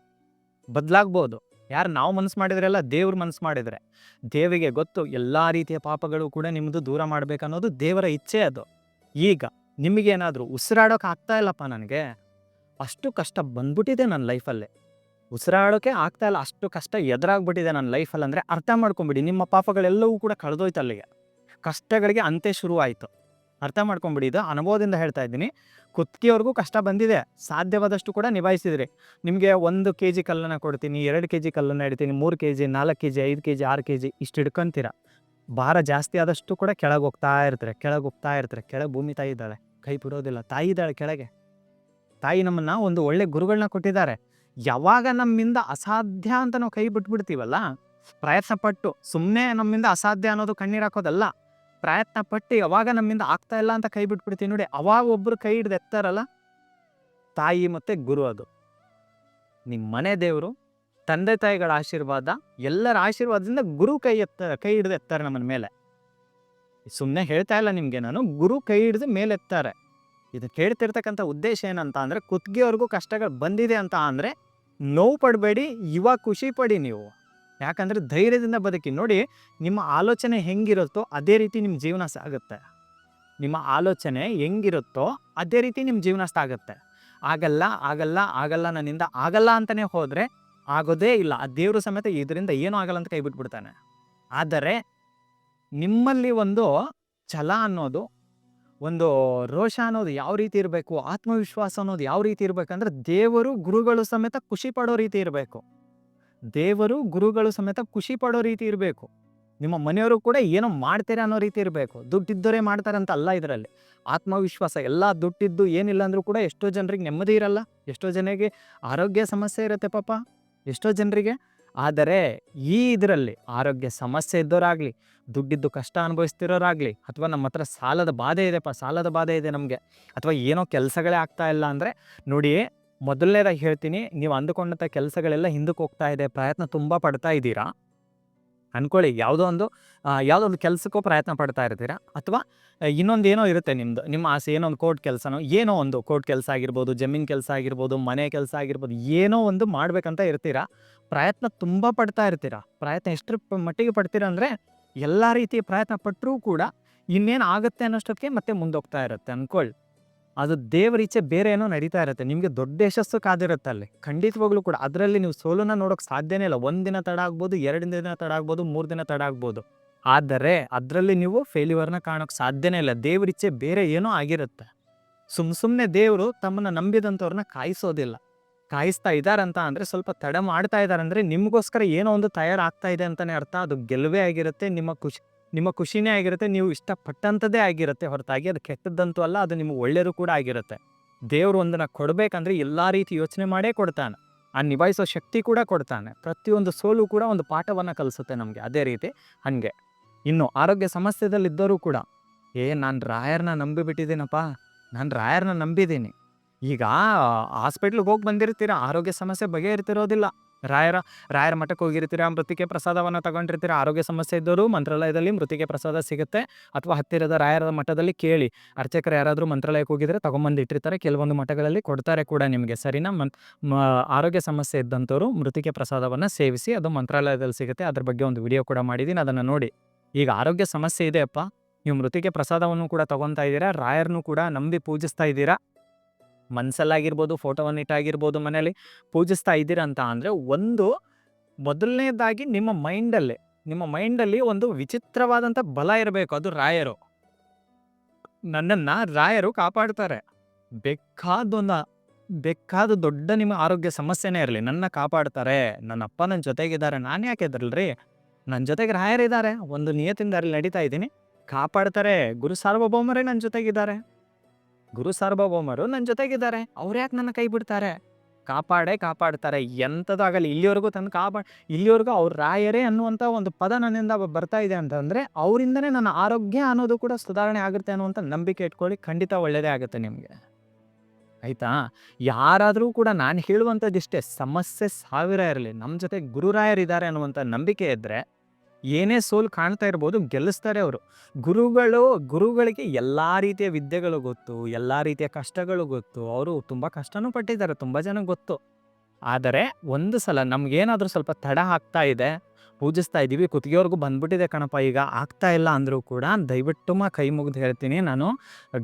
ಬದಲಾಗ್ಬೋದು. ಯಾರು ನಾವು ಮನ್ಸು ಮಾಡಿದ್ರೆಲ್ಲ ದೇವ್ರು ಮನ್ಸು ಮಾಡಿದ್ರೆ. ದೇವಿಗೆ ಗೊತ್ತು, ಎಲ್ಲ ರೀತಿಯ ಪಾಪಗಳು ಕೂಡ ನಿಮ್ಮದು ದೂರ ಮಾಡ್ಬೇಕನ್ನೋದು ದೇವರ ಇಚ್ಛೆ ಅದು. ಈಗ ನಿಮಗೇನಾದರೂ ಉಸಿರಾಡೋಕೆ ಆಗ್ತಾ ಇಲ್ಲಪ್ಪ ನನಗೆ? ಅಷ್ಟು ಕಷ್ಟ ಬಂದ್ಬಿಟ್ಟಿದೆ ನನ್ನ ಲೈಫಲ್ಲಿ. ಉಸಿರಾಡೋಕೆ ಆಗ್ತಾ ಇಲ್ಲ. ಅಷ್ಟು ಕಷ್ಟ ಎದುರಾಗ್ಬಿಟ್ಟಿದೆ ನನ್ನ ಲೈಫಲ್ಲಿ ಅಂದರೆ ಅರ್ಥ ಮಾಡ್ಕೊಂಬಿಡಿ. ನಿಮ್ಮ ಪಾಪಗಳೆಲ್ಲವೂ ಕೂಡ ಕಳೆದೋಯ್ತು ಅಲ್ಲಿಗೆ. ಕಷ್ಟಗಳಿಗೆ ಅಂತೆ ಶುರುವಾಯಿತು. ಅರ್ಥ ಮಾಡ್ಕೊಂಬಿಡಿ. ಇದು ಅನುಭವದಿಂದ ಹೇಳ್ತಾ ಇದ್ದೀನಿ. ಕುತ್ತಿಗೆವರೆಗೂ ಕಷ್ಟ ಬಂದಿದೆ. ಸಾಧ್ಯವಾದಷ್ಟು ಕೂಡ ನಿಭಾಯಿಸಿದ್ರಿ. ನಿಮಗೆ ಒಂದು ಕೆ ಜಿ ಕಲ್ಲನ್ನು ಕೊಡ್ತೀನಿ, ಎರಡು ಕೆ ಜಿ ಕಲ್ಲನ್ನು ಇಡ್ತೀನಿ, ಮೂರು ಕೆ ಜಿ ನಾಲ್ಕು ಕೆ ಜಿ ಐದು ಕೆ ಜಿ ಆರು ಕೆ ಜಿ ಇಷ್ಟು ಹಿಡ್ಕೊಂತೀರ. ಭಾರ ಜಾಸ್ತಿ ಆದಷ್ಟು ಕೂಡ ಕೆಳಗೆ ಹೋಗ್ತಾ ಇರ್ತಾರೆ, ಕೆಳಗೆ ಹೋಗ್ತಾ ಇರ್ತಾರೆ, ಕೆಳಗೆ ಭೂಮಿ ತಾಯಿ ಇದ್ದಾಳೆ, ಕೈ ಬಿಡೋದಿಲ್ಲ, ತಾಯಿ ಇದ್ದಾಳೆ ಕೆಳಗೆ. ತಾಯಿ ನಮ್ಮನ್ನು ಒಂದು ಒಳ್ಳೆ ಗುರುಗಳನ್ನ ಕೊಟ್ಟಿದ್ದಾರೆ. ಯಾವಾಗ ನಮ್ಮಿಂದ ಅಸಾಧ್ಯ ಅಂತ ನಾವು ಕೈ ಬಿಟ್ಬಿಡ್ತೀವಲ್ಲ ಪ್ರಯತ್ನ ಪಟ್ಟು ಸುಮ್ಮನೆ ನಮ್ಮಿಂದ ಅಸಾಧ್ಯ ಅನ್ನೋದು ಕಣ್ಣೀರು ಹಾಕೋದಲ್ಲ ಪ್ರಯತ್ನ ಪಟ್ಟು ಯಾವಾಗ ನಮ್ಮಿಂದ ಆಗ್ತಾ ಇಲ್ಲ ಅಂತ ಕೈ ಬಿಟ್ಬಿಡ್ತೀವಿ ನೋಡಿ, ಅವಾಗ ಒಬ್ರು ಕೈ ಹಿಡ್ದು ಎತ್ತಾರಲ್ಲ? ತಾಯಿ ಮತ್ತೆ ಗುರು ಅದು. ನಿಮ್ಮ ಮನೆ ದೇವರು, ತಂದೆ ತಾಯಿಗಳ ಆಶೀರ್ವಾದ, ಎಲ್ಲರ ಆಶೀರ್ವಾದದಿಂದ ಗುರು ಕೈ ಎತ್ತ, ಕೈ ಹಿಡ್ದು ಎತ್ತಾರೆ ನಮ್ಮನ ಮೇಲೆ. ಸುಮ್ಮನೆ ಹೇಳ್ತಾ ಇಲ್ಲ ನಿಮಗೆ ನಾನು, ಗುರು ಕೈ ಹಿಡ್ದು ಮೇಲೆ ಎತ್ತಾರೆ. ಇದು ಕೇಳ್ತಿರ್ತಕ್ಕಂಥ ಉದ್ದೇಶ ಏನಂತ ಅಂದರೆ, ಕುತ್ತಿಗೆವರೆಗೂ ಕಷ್ಟಗಳು ಬಂದಿದೆ ಅಂತ ಅಂದರೆ ನೋವು ಪಡಬೇಡಿ, ಇವಾಗ ಖುಷಿ ಪಡಿ ನೀವು. ಯಾಕಂದರೆ ಧೈರ್ಯದಿಂದ ಬದುಕಿ. ನೋಡಿ, ನಿಮ್ಮ ಆಲೋಚನೆ ಹೆಂಗಿರುತ್ತೋ ಅದೇ ರೀತಿ ನಿಮ್ಮ ಜೀವನ ಸಾಗುತ್ತೆ. ನಿಮ್ಮ ಆಲೋಚನೆ ಹೆಂಗಿರುತ್ತೋ ಅದೇ ರೀತಿ ನಿಮ್ಮ ಜೀವನ ಸಾಗುತ್ತೆ. ಆಗಲ್ಲ ಆಗಲ್ಲ ಆಗಲ್ಲ ನನ್ನಿಂದ ಆಗಲ್ಲ ಅಂತಲೇ ಹೋದರೆ ಆಗೋದೇ ಇಲ್ಲ. ಆ ದೇವರು ಸಮೇತ ಇದರಿಂದ ಏನೂ ಆಗಲ್ಲ ಅಂತ ಕೈ ಬಿಟ್ಬಿಡ್ತಾನೆ. ಆದರೆ ನಿಮ್ಮಲ್ಲಿ ಒಂದು ಛಲ ಅನ್ನೋದು ಒಂದು ರೋಷ ಅನ್ನೋದು ಯಾವ ರೀತಿ ಇರಬೇಕು, ಆತ್ಮವಿಶ್ವಾಸ ಅನ್ನೋದು ಯಾವ ರೀತಿ ಇರಬೇಕಂದ್ರೆ ದೇವರು ಗುರುಗಳು ಸಮೇತ ಖುಷಿ ಪಡೋ ರೀತಿ ಇರಬೇಕು. ದೇವರು ಗುರುಗಳು ಸಮೇತ ಖುಷಿ ಪಡೋ ರೀತಿ ಇರಬೇಕು. ನಿಮ್ಮ ಮನೆಯವರು ಕೂಡ ಏನೋ ಮಾಡ್ತಾರೆ ಅನ್ನೋ ರೀತಿ ಇರಬೇಕು. ದುಡ್ಡಿದ್ದವರೇ ಮಾಡ್ತಾರೆ ಅಂತ ಅಲ್ಲ ಇದರಲ್ಲಿ. ಆತ್ಮವಿಶ್ವಾಸ, ಎಲ್ಲ ದುಡ್ಡಿದ್ದು ಏನಿಲ್ಲ ಅಂದರೂ ಕೂಡ ಎಷ್ಟೋ ಜನರಿಗೆ ನೆಮ್ಮದಿ ಇರಲ್ಲ. ಎಷ್ಟೋ ಜನರಿಗೆ ಆರೋಗ್ಯ ಸಮಸ್ಯೆ ಇರುತ್ತೆ ಪಾಪ. ಎಷ್ಟೋ ಜನರಿಗೆ ಆದರೆ ಈ ಇದರಲ್ಲಿ ಆರೋಗ್ಯ ಸಮಸ್ಯೆ ಇದ್ದವರಾಗಲಿ ದುಡ್ಡಿದ್ದು ಕಷ್ಟ ಅನುಭವಿಸ್ತಿರೋರಾಗಲಿ, ಅಥವಾ ನಮ್ಮ ಹತ್ರ ಸಾಲದ ಬಾಧೆ ಇದೆಪ್ಪ ಸಾಲದ ಬಾಧೆ ಇದೆ ನಮಗೆ, ಅಥವಾ ಏನೋ ಕೆಲಸಗಳೇ ಆಗ್ತಾ ಇಲ್ಲ ಅಂದರೆ, ನೋಡಿ ಮೊದಲನೇದಾಗಿ ಹೇಳ್ತೀನಿ, ನೀವು ಅಂದುಕೊಂಡಂಥ ಕೆಲಸಗಳೆಲ್ಲ ಹಿಂದಕ್ಕೆ ಹೋಗ್ತಾ ಇದೆ, ಪ್ರಯತ್ನ ತುಂಬ ಪಡ್ತಾ ಇದ್ದೀರಾ? ಅನ್ಕೊಳ್ಳಿ. ಯಾವುದೋ ಒಂದು ಯಾವುದೋ ಒಂದು ಕೆಲಸಕ್ಕೂ ಪ್ರಯತ್ನ ಪಡ್ತಾ ಇರ್ತೀರಾ? ಅಥವಾ ಇನ್ನೊಂದು ಏನೋ ಇರುತ್ತೆ ನಿಮ್ಮದು ನಿಮ್ಮ ಆಸೆ, ಏನೋ ಒಂದು ಕೋರ್ಟ್ ಕೆಲಸನೋ, ಏನೋ ಒಂದು ಕೋರ್ಟ್ ಕೆಲಸ ಆಗಿರ್ಬೋದು, ಜಮೀನ್ ಕೆಲಸ ಆಗಿರ್ಬೋದು, ಮನೆ ಕೆಲಸ ಆಗಿರ್ಬೋದು, ಏನೋ ಒಂದು ಮಾಡಬೇಕಂತ ಇರ್ತೀರಾ? ಪ್ರಯತ್ನ ತುಂಬ ಪಡ್ತಾ ಇರ್ತೀರಾ? ಪ್ರಯತ್ನ ಎಷ್ಟರ ಮಟ್ಟಿಗೆ ಪಡ್ತೀರಾ ಅಂದರೆ, ಎಲ್ಲ ರೀತಿಯ ಪ್ರಯತ್ನ ಪಟ್ಟರೂ ಕೂಡ ಇನ್ನೇನು ಆಗುತ್ತೆ ಅನ್ನೋಷ್ಟಕ್ಕೆ ಮತ್ತೆ ಮುಂದೋಗ್ತಾ ಇರುತ್ತೆ. ಅನ್ಕೊಳ್ಳಿ. ಅದು ದೇವರ ಈಚೆ ಬೇರೆ ಏನೋ ನಡೀತಾ ಇರುತ್ತೆ. ನಿಮಗೆ ದೊಡ್ಡ ಯಶಸ್ಸು ಕಾದಿರುತ್ತೆ ಅಲ್ಲಿ. ಖಂಡಿತವಾಗ್ಲೂ ಕೂಡ. ಅದರಲ್ಲಿ ನೀವು ಸೋಲನ್ನ ನೋಡೋಕೆ ಸಾಧ್ಯನೇ ಇಲ್ಲ. ಒಂದಿನ ತಡ ಆಗ್ಬೋದು ಎರಡು ದಿನ ತಡ ಆಗ್ಬೋದು, ಮೂರು ದಿನ ತಡ ಆಗ್ಬೋದು. ಆದರೆ ಅದರಲ್ಲಿ ನೀವು ಫೇಲ್ಯೂರ್ನ ಕಾಣೋಕೆ ಸಾಧ್ಯನೇ ಇಲ್ಲ. ದೇವರ ಇಚ್ಛೆ ಬೇರೆ ಏನೋ ಆಗಿರುತ್ತೆ. ಸುಮ್ ಸುಮ್ಮನೆ ದೇವರು ತಮ್ಮನ್ನ ನಂಬಿದಂಥವ್ರನ್ನ ಕಾಯಿಸೋದಿಲ್ಲ. ಕಾಯಿಸ್ತಾ ಇದ್ದಾರಂತ ಅಂದರೆ ಸ್ವಲ್ಪ ತಡ ಮಾಡ್ತಾ ಇದ್ದಾರೆ ಅಂದರೆ ನಿಮಗೋಸ್ಕರ ಏನೋ ಒಂದು ತಯಾರಾಗ್ತಾ ಇದೆ ಅಂತಲೇ ಅರ್ಥ. ಅದು ಗೆಲುವೇ ಆಗಿರುತ್ತೆ, ನಿಮ್ಮ ಖುಷಿ. ನಿಮ್ಮ ಖುಷಿನೇ ಆಗಿರುತ್ತೆ, ನೀವು ಇಷ್ಟಪಟ್ಟಂಥದ್ದೇ ಆಗಿರುತ್ತೆ. ಹೊರತಾಗಿ ಅದು ಕೆಟ್ಟದ್ದಂತೂ ಅಲ್ಲ, ಅದು ನಿಮ್ಗೆ ಒಳ್ಳೆಯದು ಕೂಡ ಆಗಿರುತ್ತೆ. ದೇವರು ಒಂದನ್ನು ಕೊಡಬೇಕಂದ್ರೆ ಎಲ್ಲ ರೀತಿ ಯೋಚನೆ ಮಾಡೇ ಕೊಡ್ತಾನೆ. ಆ ನಿಭಾಯಿಸೋ ಶಕ್ತಿ ಕೂಡ ಕೊಡ್ತಾನೆ. ಪ್ರತಿಯೊಂದು ಸೋಲು ಕೂಡ ಒಂದು ಪಾಠವನ್ನು ಕಲಿಸುತ್ತೆ ನಮಗೆ, ಅದೇ ರೀತಿ ಹಾಗೆ. ಇನ್ನು ಆರೋಗ್ಯ ಸಮಸ್ಯೆದಲ್ಲಿದ್ದರೂ ಕೂಡ, ಏ, ನಾನು ರಾಯರ್ನ ನಂಬಿಬಿಟ್ಟಿದ್ದೀನಪ್ಪ, ನಾನು ರಾಯರ್ನ ನಂಬಿದ್ದೀನಿ. ಈಗ ಹಾಸ್ಪಿಟ್ಲಿಗೆ ಹೋಗಿ ಬಂದಿರ್ತೀರ, ಆರೋಗ್ಯ ಸಮಸ್ಯೆ ಬಗೆಹರಿತಿರೋದಿಲ್ಲ. ರಾಯರ ರಾಯರ ಮಠಕ್ಕೆ ಹೋಗಿರ್ತೀರ? ಮೃತಿಕೆ ಪ್ರಸಾದವನ್ನು ತಗೊಂಡಿರ್ತೀರ? ಆರೋಗ್ಯ ಸಮಸ್ಯೆ ಇದ್ದವರು ಮಂತ್ರಾಲಯದಲ್ಲಿ ಮೃತಿಕೆ ಪ್ರಸಾದ ಸಿಗುತ್ತೆ. ಅಥವಾ ಹತ್ತಿರದ ರಾಯರ ಮಠದಲ್ಲಿ ಕೇಳಿ, ಅರ್ಚಕರು ಯಾರಾದರೂ ಮಂತ್ರಾಲಯಕ್ಕೆ ಹೋಗಿದ್ರೆ ತಗೊಂಬಂದು ಇಟ್ಟಿರ್ತಾರೆ. ಕೆಲವೊಂದು ಮಠಗಳಲ್ಲಿ ಕೊಡ್ತಾರೆ ಕೂಡ ನಿಮಗೆ. ಸರಿನಾ? ಆರೋಗ್ಯ ಸಮಸ್ಯೆ ಇದ್ದಂಥವ್ರು ಮೃತಿಕೆ ಪ್ರಸಾದವನ್ನು ಸೇವಿಸಿ ಅದು ಮಂತ್ರಾಲಯದಲ್ಲಿ ಸಿಗುತ್ತೆ. ಅದ್ರ ಬಗ್ಗೆ ಒಂದು ವಿಡಿಯೋ ಕೂಡ ಮಾಡಿದ್ದೀನಿ ಅದನ್ನು ನೋಡಿ. ಈಗ ಆರೋಗ್ಯ ಸಮಸ್ಯೆ ಇದೆಯಪ್ಪ ನೀವು ಮೃತಿಕೆ ಪ್ರಸಾದವನ್ನು ಕೂಡ ತಗೊತಾ ಇದ್ದೀರಾ? ರಾಯರ್ನು ಕೂಡ ನಂಬಿ ಪೂಜಿಸ್ತಾ ಇದ್ದೀರಾ? ಮನ್ಸಲ್ಲಾಗಿರ್ಬೋದು, ಫೋಟೋವನ್ನು ಇಟ್ಟಾಗಿರ್ಬೋದು ಮನೇಲಿ ಪೂಜಿಸ್ತಾ ಇದ್ದೀರಾ ಅಂತ ಅಂದರೆ ಒಂದು ಮೊದಲನೇದಾಗಿ ನಿಮ್ಮ ಮೈಂಡಲ್ಲಿ ನಿಮ್ಮ ಮೈಂಡಲ್ಲಿ ಒಂದು ವಿಚಿತ್ರವಾದಂಥ ಬಲ ಇರಬೇಕು, ಅದು ರಾಯರು. ನನ್ನನ್ನು ರಾಯರು ಕಾಪಾಡ್ತಾರೆ. ಬೇಕಾದೊಂದು, ಬೇಕಾದ ದೊಡ್ಡ ನಿಮ್ಮ ಆರೋಗ್ಯ ಸಮಸ್ಯೆನೇ ಇರಲಿ, ನನ್ನ ಕಾಪಾಡ್ತಾರೆ, ನನ್ನ ಅಪ್ಪ ನನ್ನ ಜೊತೆಗಿದ್ದಾರೆ, ನಾನು ಯಾಕೆ ಇದ್ರಲ್ರಿ ನನ್ನ ಜೊತೆಗೆ ರಾಯರಿದ್ದಾರೆ, ಒಂದು ನಿಯತಿಂದ ಅಲ್ಲಿ ನಡೀತಾ ಇದ್ದೀನಿ, ಕಾಪಾಡ್ತಾರೆ, ಗುರು ಸಾರ್ವಭೌಮರೇ ನನ್ನ ಜೊತೆಗಿದ್ದಾರೆ. ಗುರು ಸಾರ್ವಭೌಮರು ನನ್ನ ಜೊತೆಗಿದ್ದಾರೆ. ಅವ್ರು ಯಾಕೆ ನನ್ನ ಕೈ ಬಿಡ್ತಾರೆ? ಕಾಪಾಡೇ ಕಾಪಾಡ್ತಾರೆ. ಎಂಥದಾಗಲಿ ಇಲ್ಲಿವರೆಗೂ ತಂದು ಕಾಪಾ, ಇಲ್ಲಿವರೆಗೂ ಅವ್ರ ರಾಯರೇ ಅನ್ನುವಂಥ ಒಂದು ಪದ ನನ್ನಿಂದ ಬರ್ತಾ ಇದೆ ಅಂತಂದರೆ, ಅವರಿಂದನೇ ನನ್ನ ಆರೋಗ್ಯ ಅನ್ನೋದು ಕೂಡ ಸುಧಾರಣೆ ಆಗುತ್ತೆ ಅನ್ನುವಂಥ ನಂಬಿಕೆ ಇಟ್ಕೊಳ್ಳಿ, ಖಂಡಿತ ಒಳ್ಳೆಯದೇ ಆಗುತ್ತೆ ನಿಮಗೆ. ಆಯಿತಾ? ಯಾರಾದರೂ ಕೂಡ ನಾನು ಹೇಳುವಂಥದ್ದಿಷ್ಟೇ, ಸಮಸ್ಯೆ ಸಾವಿರ ಇರಲಿ. ನಮ್ಮ ಜೊತೆ ಗುರುರಾಯರಿದ್ದಾರೆ ಅನ್ನುವಂಥ ನಂಬಿಕೆ ಇದ್ದರೆ ಏನೇ ಸೋಲು ಕಾಣ್ತಾ ಇರ್ಬೋದು ಗೆಲ್ಲಿಸ್ತಾರೆ ಅವರು. ಗುರುಗಳು, ಗುರುಗಳಿಗೆ ಎಲ್ಲ ರೀತಿಯ ವಿದ್ಯೆಗಳು ಗೊತ್ತು, ಎಲ್ಲ ರೀತಿಯ ಕಷ್ಟಗಳು ಗೊತ್ತು. ಅವರು ತುಂಬ ಕಷ್ಟನೂ ಪಟ್ಟಿದ್ದಾರೆ, ತುಂಬ ಜನ ಗೊತ್ತು. ಆದರೆ ಒಂದು ಸಲ ನಮಗೇನಾದರೂ ಸ್ವಲ್ಪ ತಡ ಆಗ್ತಾ ಇದೆ, ಪೂಜಿಸ್ತಾ ಇದ್ದೀವಿ ಕುತ್ತಿಗೆವರೆಗೂ ಬಂದ್ಬಿಟ್ಟಿದೆ ಕಣಪ್ಪ, ಈಗ ಆಗ್ತಾ ಇಲ್ಲ ಅಂದರೂ ಕೂಡ ದಯವಿಟ್ಟು ಮಾ ಕೈ ಮುಗಿದು ಹೇಳ್ತೀನಿ. ನಾನು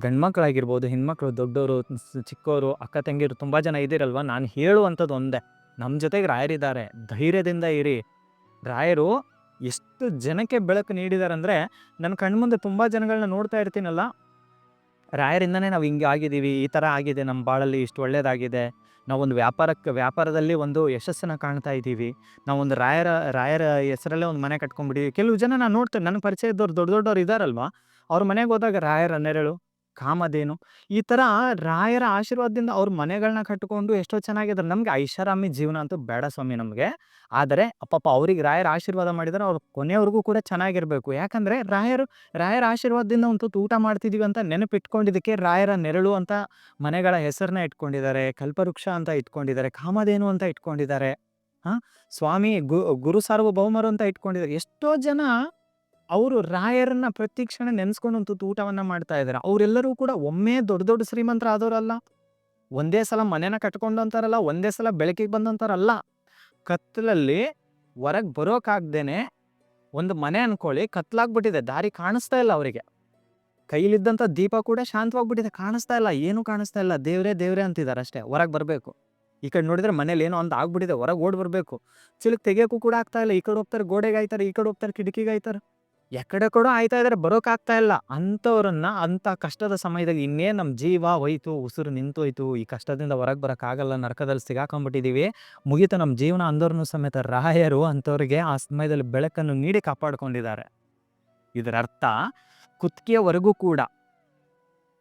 ಗಂಡ್ಮಕ್ಳಾಗಿರ್ಬೋದು, ಹೆಣ್ಮಕ್ಳು ದೊಡ್ಡವರು ಚಿಕ್ಕವರು ಅಕ್ಕ ತಂಗಿರು ತುಂಬ ಜನ ಇದ್ದೀರಲ್ವ? ನಾನು ಹೇಳುವಂಥದ್ದು ಒಂದೇ. ನಮ್ಮ ಜೊತೆಗೆ ರಾಯರಿದ್ದಾರೆ. ಧೈರ್ಯದಿಂದ ಇರಿ. ರಾಯರು ಎಷ್ಟು ಜನಕ್ಕೆ ಬೆಳಕು ನೀಡಿದ್ದಾರೆ ಅಂದರೆ ನನ್ನ ಕಣ್ಮುಂದೆ ತುಂಬ ಜನಗಳನ್ನ ನೋಡ್ತಾ ಇರ್ತೀನಲ್ಲ. ರಾಯರಿಂದನೇ ನಾವು ಹಿಂಗೆ ಆಗಿದ್ದೀವಿ, ಈ ಥರ ಆಗಿದೆ ನಮ್ಮ ಬಾಳಲ್ಲಿ ಇಷ್ಟು ಒಳ್ಳೆಯದಾಗಿದೆ ನಾವೊಂದು ವ್ಯಾಪಾರಕ್ಕೆ, ವ್ಯಾಪಾರದಲ್ಲಿ ಒಂದು ಯಶಸ್ಸನ್ನು ಕಾಣ್ತಾ ಇದ್ದೀವಿ. ನಾವೊಂದು ರಾಯರ ರಾಯರ ಹೆಸರಲ್ಲೇ ಒಂದು ಮನೆ ಕಟ್ಕೊಂಡ್ಬಿಟ್ಟಿದ್ದೀವಿ ಕೆಲವು ಜನ ನಾನು ನೋಡ್ತೇನೆ ನನ್ನ ಪರಿಚಯದವ್ರು ದೊಡ್ಡ ದೊಡ್ಡವ್ರು ಇದ್ದಾರಲ್ವ ಅವ್ರ ಮನೆಗೆ ಹೋದಾಗ ರಾಯರ ನೆರಳು ಕಾಮಧೇನು. ಈ ಥರ ರಾಯರ ಆಶೀರ್ವಾದದಿಂದ ಅವ್ರ ಮನೆಗಳನ್ನ ಕಟ್ಟಿಕೊಂಡು ಎಷ್ಟೋ ಚೆನ್ನಾಗಿದ್ದಾರೆ ನಮಗೆ ಐಷಾರಾಮಿ ಜೀವನ ಅಂತೂ ಬೇಡ ಸ್ವಾಮಿ ನಮಗೆ. ಆದರೆ, ಅಪ್ಪಪ್ಪ ಅವ್ರಿಗೆ ರಾಯರ ಆಶೀರ್ವಾದ ಮಾಡಿದರೆ ಅವ್ರು ಕೊನೆವರೆಗೂ ಕೂಡ ಚೆನ್ನಾಗಿರಬೇಕು. ಯಾಕಂದರೆ, ರಾಯರು, ರಾಯರ ಆಶೀರ್ವಾದದಿಂದ ಒಂದು ಊಟ ಮಾಡ್ತಿದ್ದೀವಿ ಅಂತ ನೆನಪಿಟ್ಕೊಂಡಿದ್ದಕ್ಕೆ ರಾಯರ ನೆರಳು ಅಂತ ಮನೆಗಳ ಹೆಸರನ್ನ ಇಟ್ಕೊಂಡಿದ್ದಾರೆ, ಕಲ್ಪವೃಕ್ಷ ಅಂತ ಇಟ್ಕೊಂಡಿದ್ದಾರೆ, ಕಾಮಧೇನು ಅಂತ ಇಟ್ಕೊಂಡಿದ್ದಾರೆ. ಹಾಂ? ಸ್ವಾಮಿ ಗುರು ಸಾರ್ವಭೌಮರು ಅಂತ ಇಟ್ಕೊಂಡಿದ್ದಾರೆ. ಎಷ್ಟೋ ಜನ ಅವರು ರಾಯರನ್ನ ಪ್ರತಿ ಕ್ಷಣ ನೆನೆಸ್ಕೊಂಡು ಒಂದು ಊಟವನ್ನ ಮಾಡ್ತಾ ಇದ್ದಾರೆ ಅವರೆಲ್ಲರೂ ಕೂಡ ಒಮ್ಮೆ ದೊಡ್ಡ ದೊಡ್ಡ ಶ್ರೀಮಂತರ ಆದವರಲ್ಲ ಒಂದೇ ಸಲ ಮನೆನ ಕಟ್ಕೊಂಡಂತಾರಲ್ಲ ಒಂದೇ ಸಲ ಬೆಳಕಿಗೆ ಬಂದಂತಾರಲ್ಲ ಕತ್ತಲಲ್ಲಿ ಹೊರಗೆ ಬರೋಕಾಗ್ದೇನೆ ಒಂದು ಮನೆ ಅನ್ಕೊಳ್ಳಿ, ಕತ್ಲಾಗ್ಬಿಟ್ಟಿದೆ, ದಾರಿ ಕಾಣಿಸ್ತಾ ಇಲ್ಲ ಅವರಿಗೆ. ಕೈಲಿದ್ದಂಥ ದೀಪ ಕೂಡ ಶಾಂತವಾಗ್ಬಿಟ್ಟಿದೆ, ಕಾಣಿಸ್ತಾ ಇಲ್ಲ, ಏನು ಕಾಣಿಸ್ತಾ ಇಲ್ಲ, ದೇವ್ರೇ ದೇವ್ರೇ ಅಂತಿದ್ದಾರೆ ಅಷ್ಟೇ, ಹೊರಗೆ ಬರಬೇಕು. ಈ ಕಡೆ ನೋಡಿದ್ರೆ ಮನೇಲಿ ಏನೋ ಒಂದು ಆಗ್ಬಿಟ್ಟಿದೆ, ಹೊರಗೆ ಓಡ್ ಬರಬೇಕು. ಚಿಲಕ್ ತೆಗಿಯೋಕ್ಕೂ ಕೂಡ ಆಗ್ತಾ ಇಲ್ಲ, ಈ ಕಡೆ ಹೋಗ್ತಾರೆ, ಗೋಡೆಗೆ ಆಯ್ತಾರೆ ಈ ಕಡೆ ಹೋಗ್ತಾರೆ, ಕಿಟಕಿಗೆ ಆಯ್ತಾರೆ ಎಕ್ಕಡೆಕಡೆಯೋ ಆಯ್ತಾ ಇದ್ದಾರೆ ಬರೋಕ್ಕಾಗ್ತಾ ಇಲ್ಲ. ಅಂಥವ್ರನ್ನ ಅಂಥ ಕಷ್ಟದ ಸಮಯದಲ್ಲಿ ಇನ್ನೇನು ನಮ್ಮ ಜೀವ ಹೋಯ್ತು, ಉಸಿರು ನಿಂತೋಯ್ತು, ಈ ಕಷ್ಟದಿಂದ ಹೊರಗೆ ಬರೋಕ್ಕಾಗಲ್ಲ ನರಕದಲ್ಲಿ ಸಿಗಾಕೊಂಡ್ಬಿಟ್ಟಿದ್ದೀವಿ ಮುಗೀತು ನಮ್ಮ ಜೀವನ ಅಂದವ್ರನ್ನೂ ಸಮೇತ ರಾಯರು ಅಂಥವ್ರಿಗೆ ಆ ಸಮಯದಲ್ಲಿ ಬೆಳಕನ್ನು ನೀಡಿ ಕಾಪಾಡ್ಕೊಂಡಿದ್ದಾರೆ. ಇದರ ಅರ್ಥ, ಕುತ್ತಿಗೆವರೆಗೂ ಕೂಡ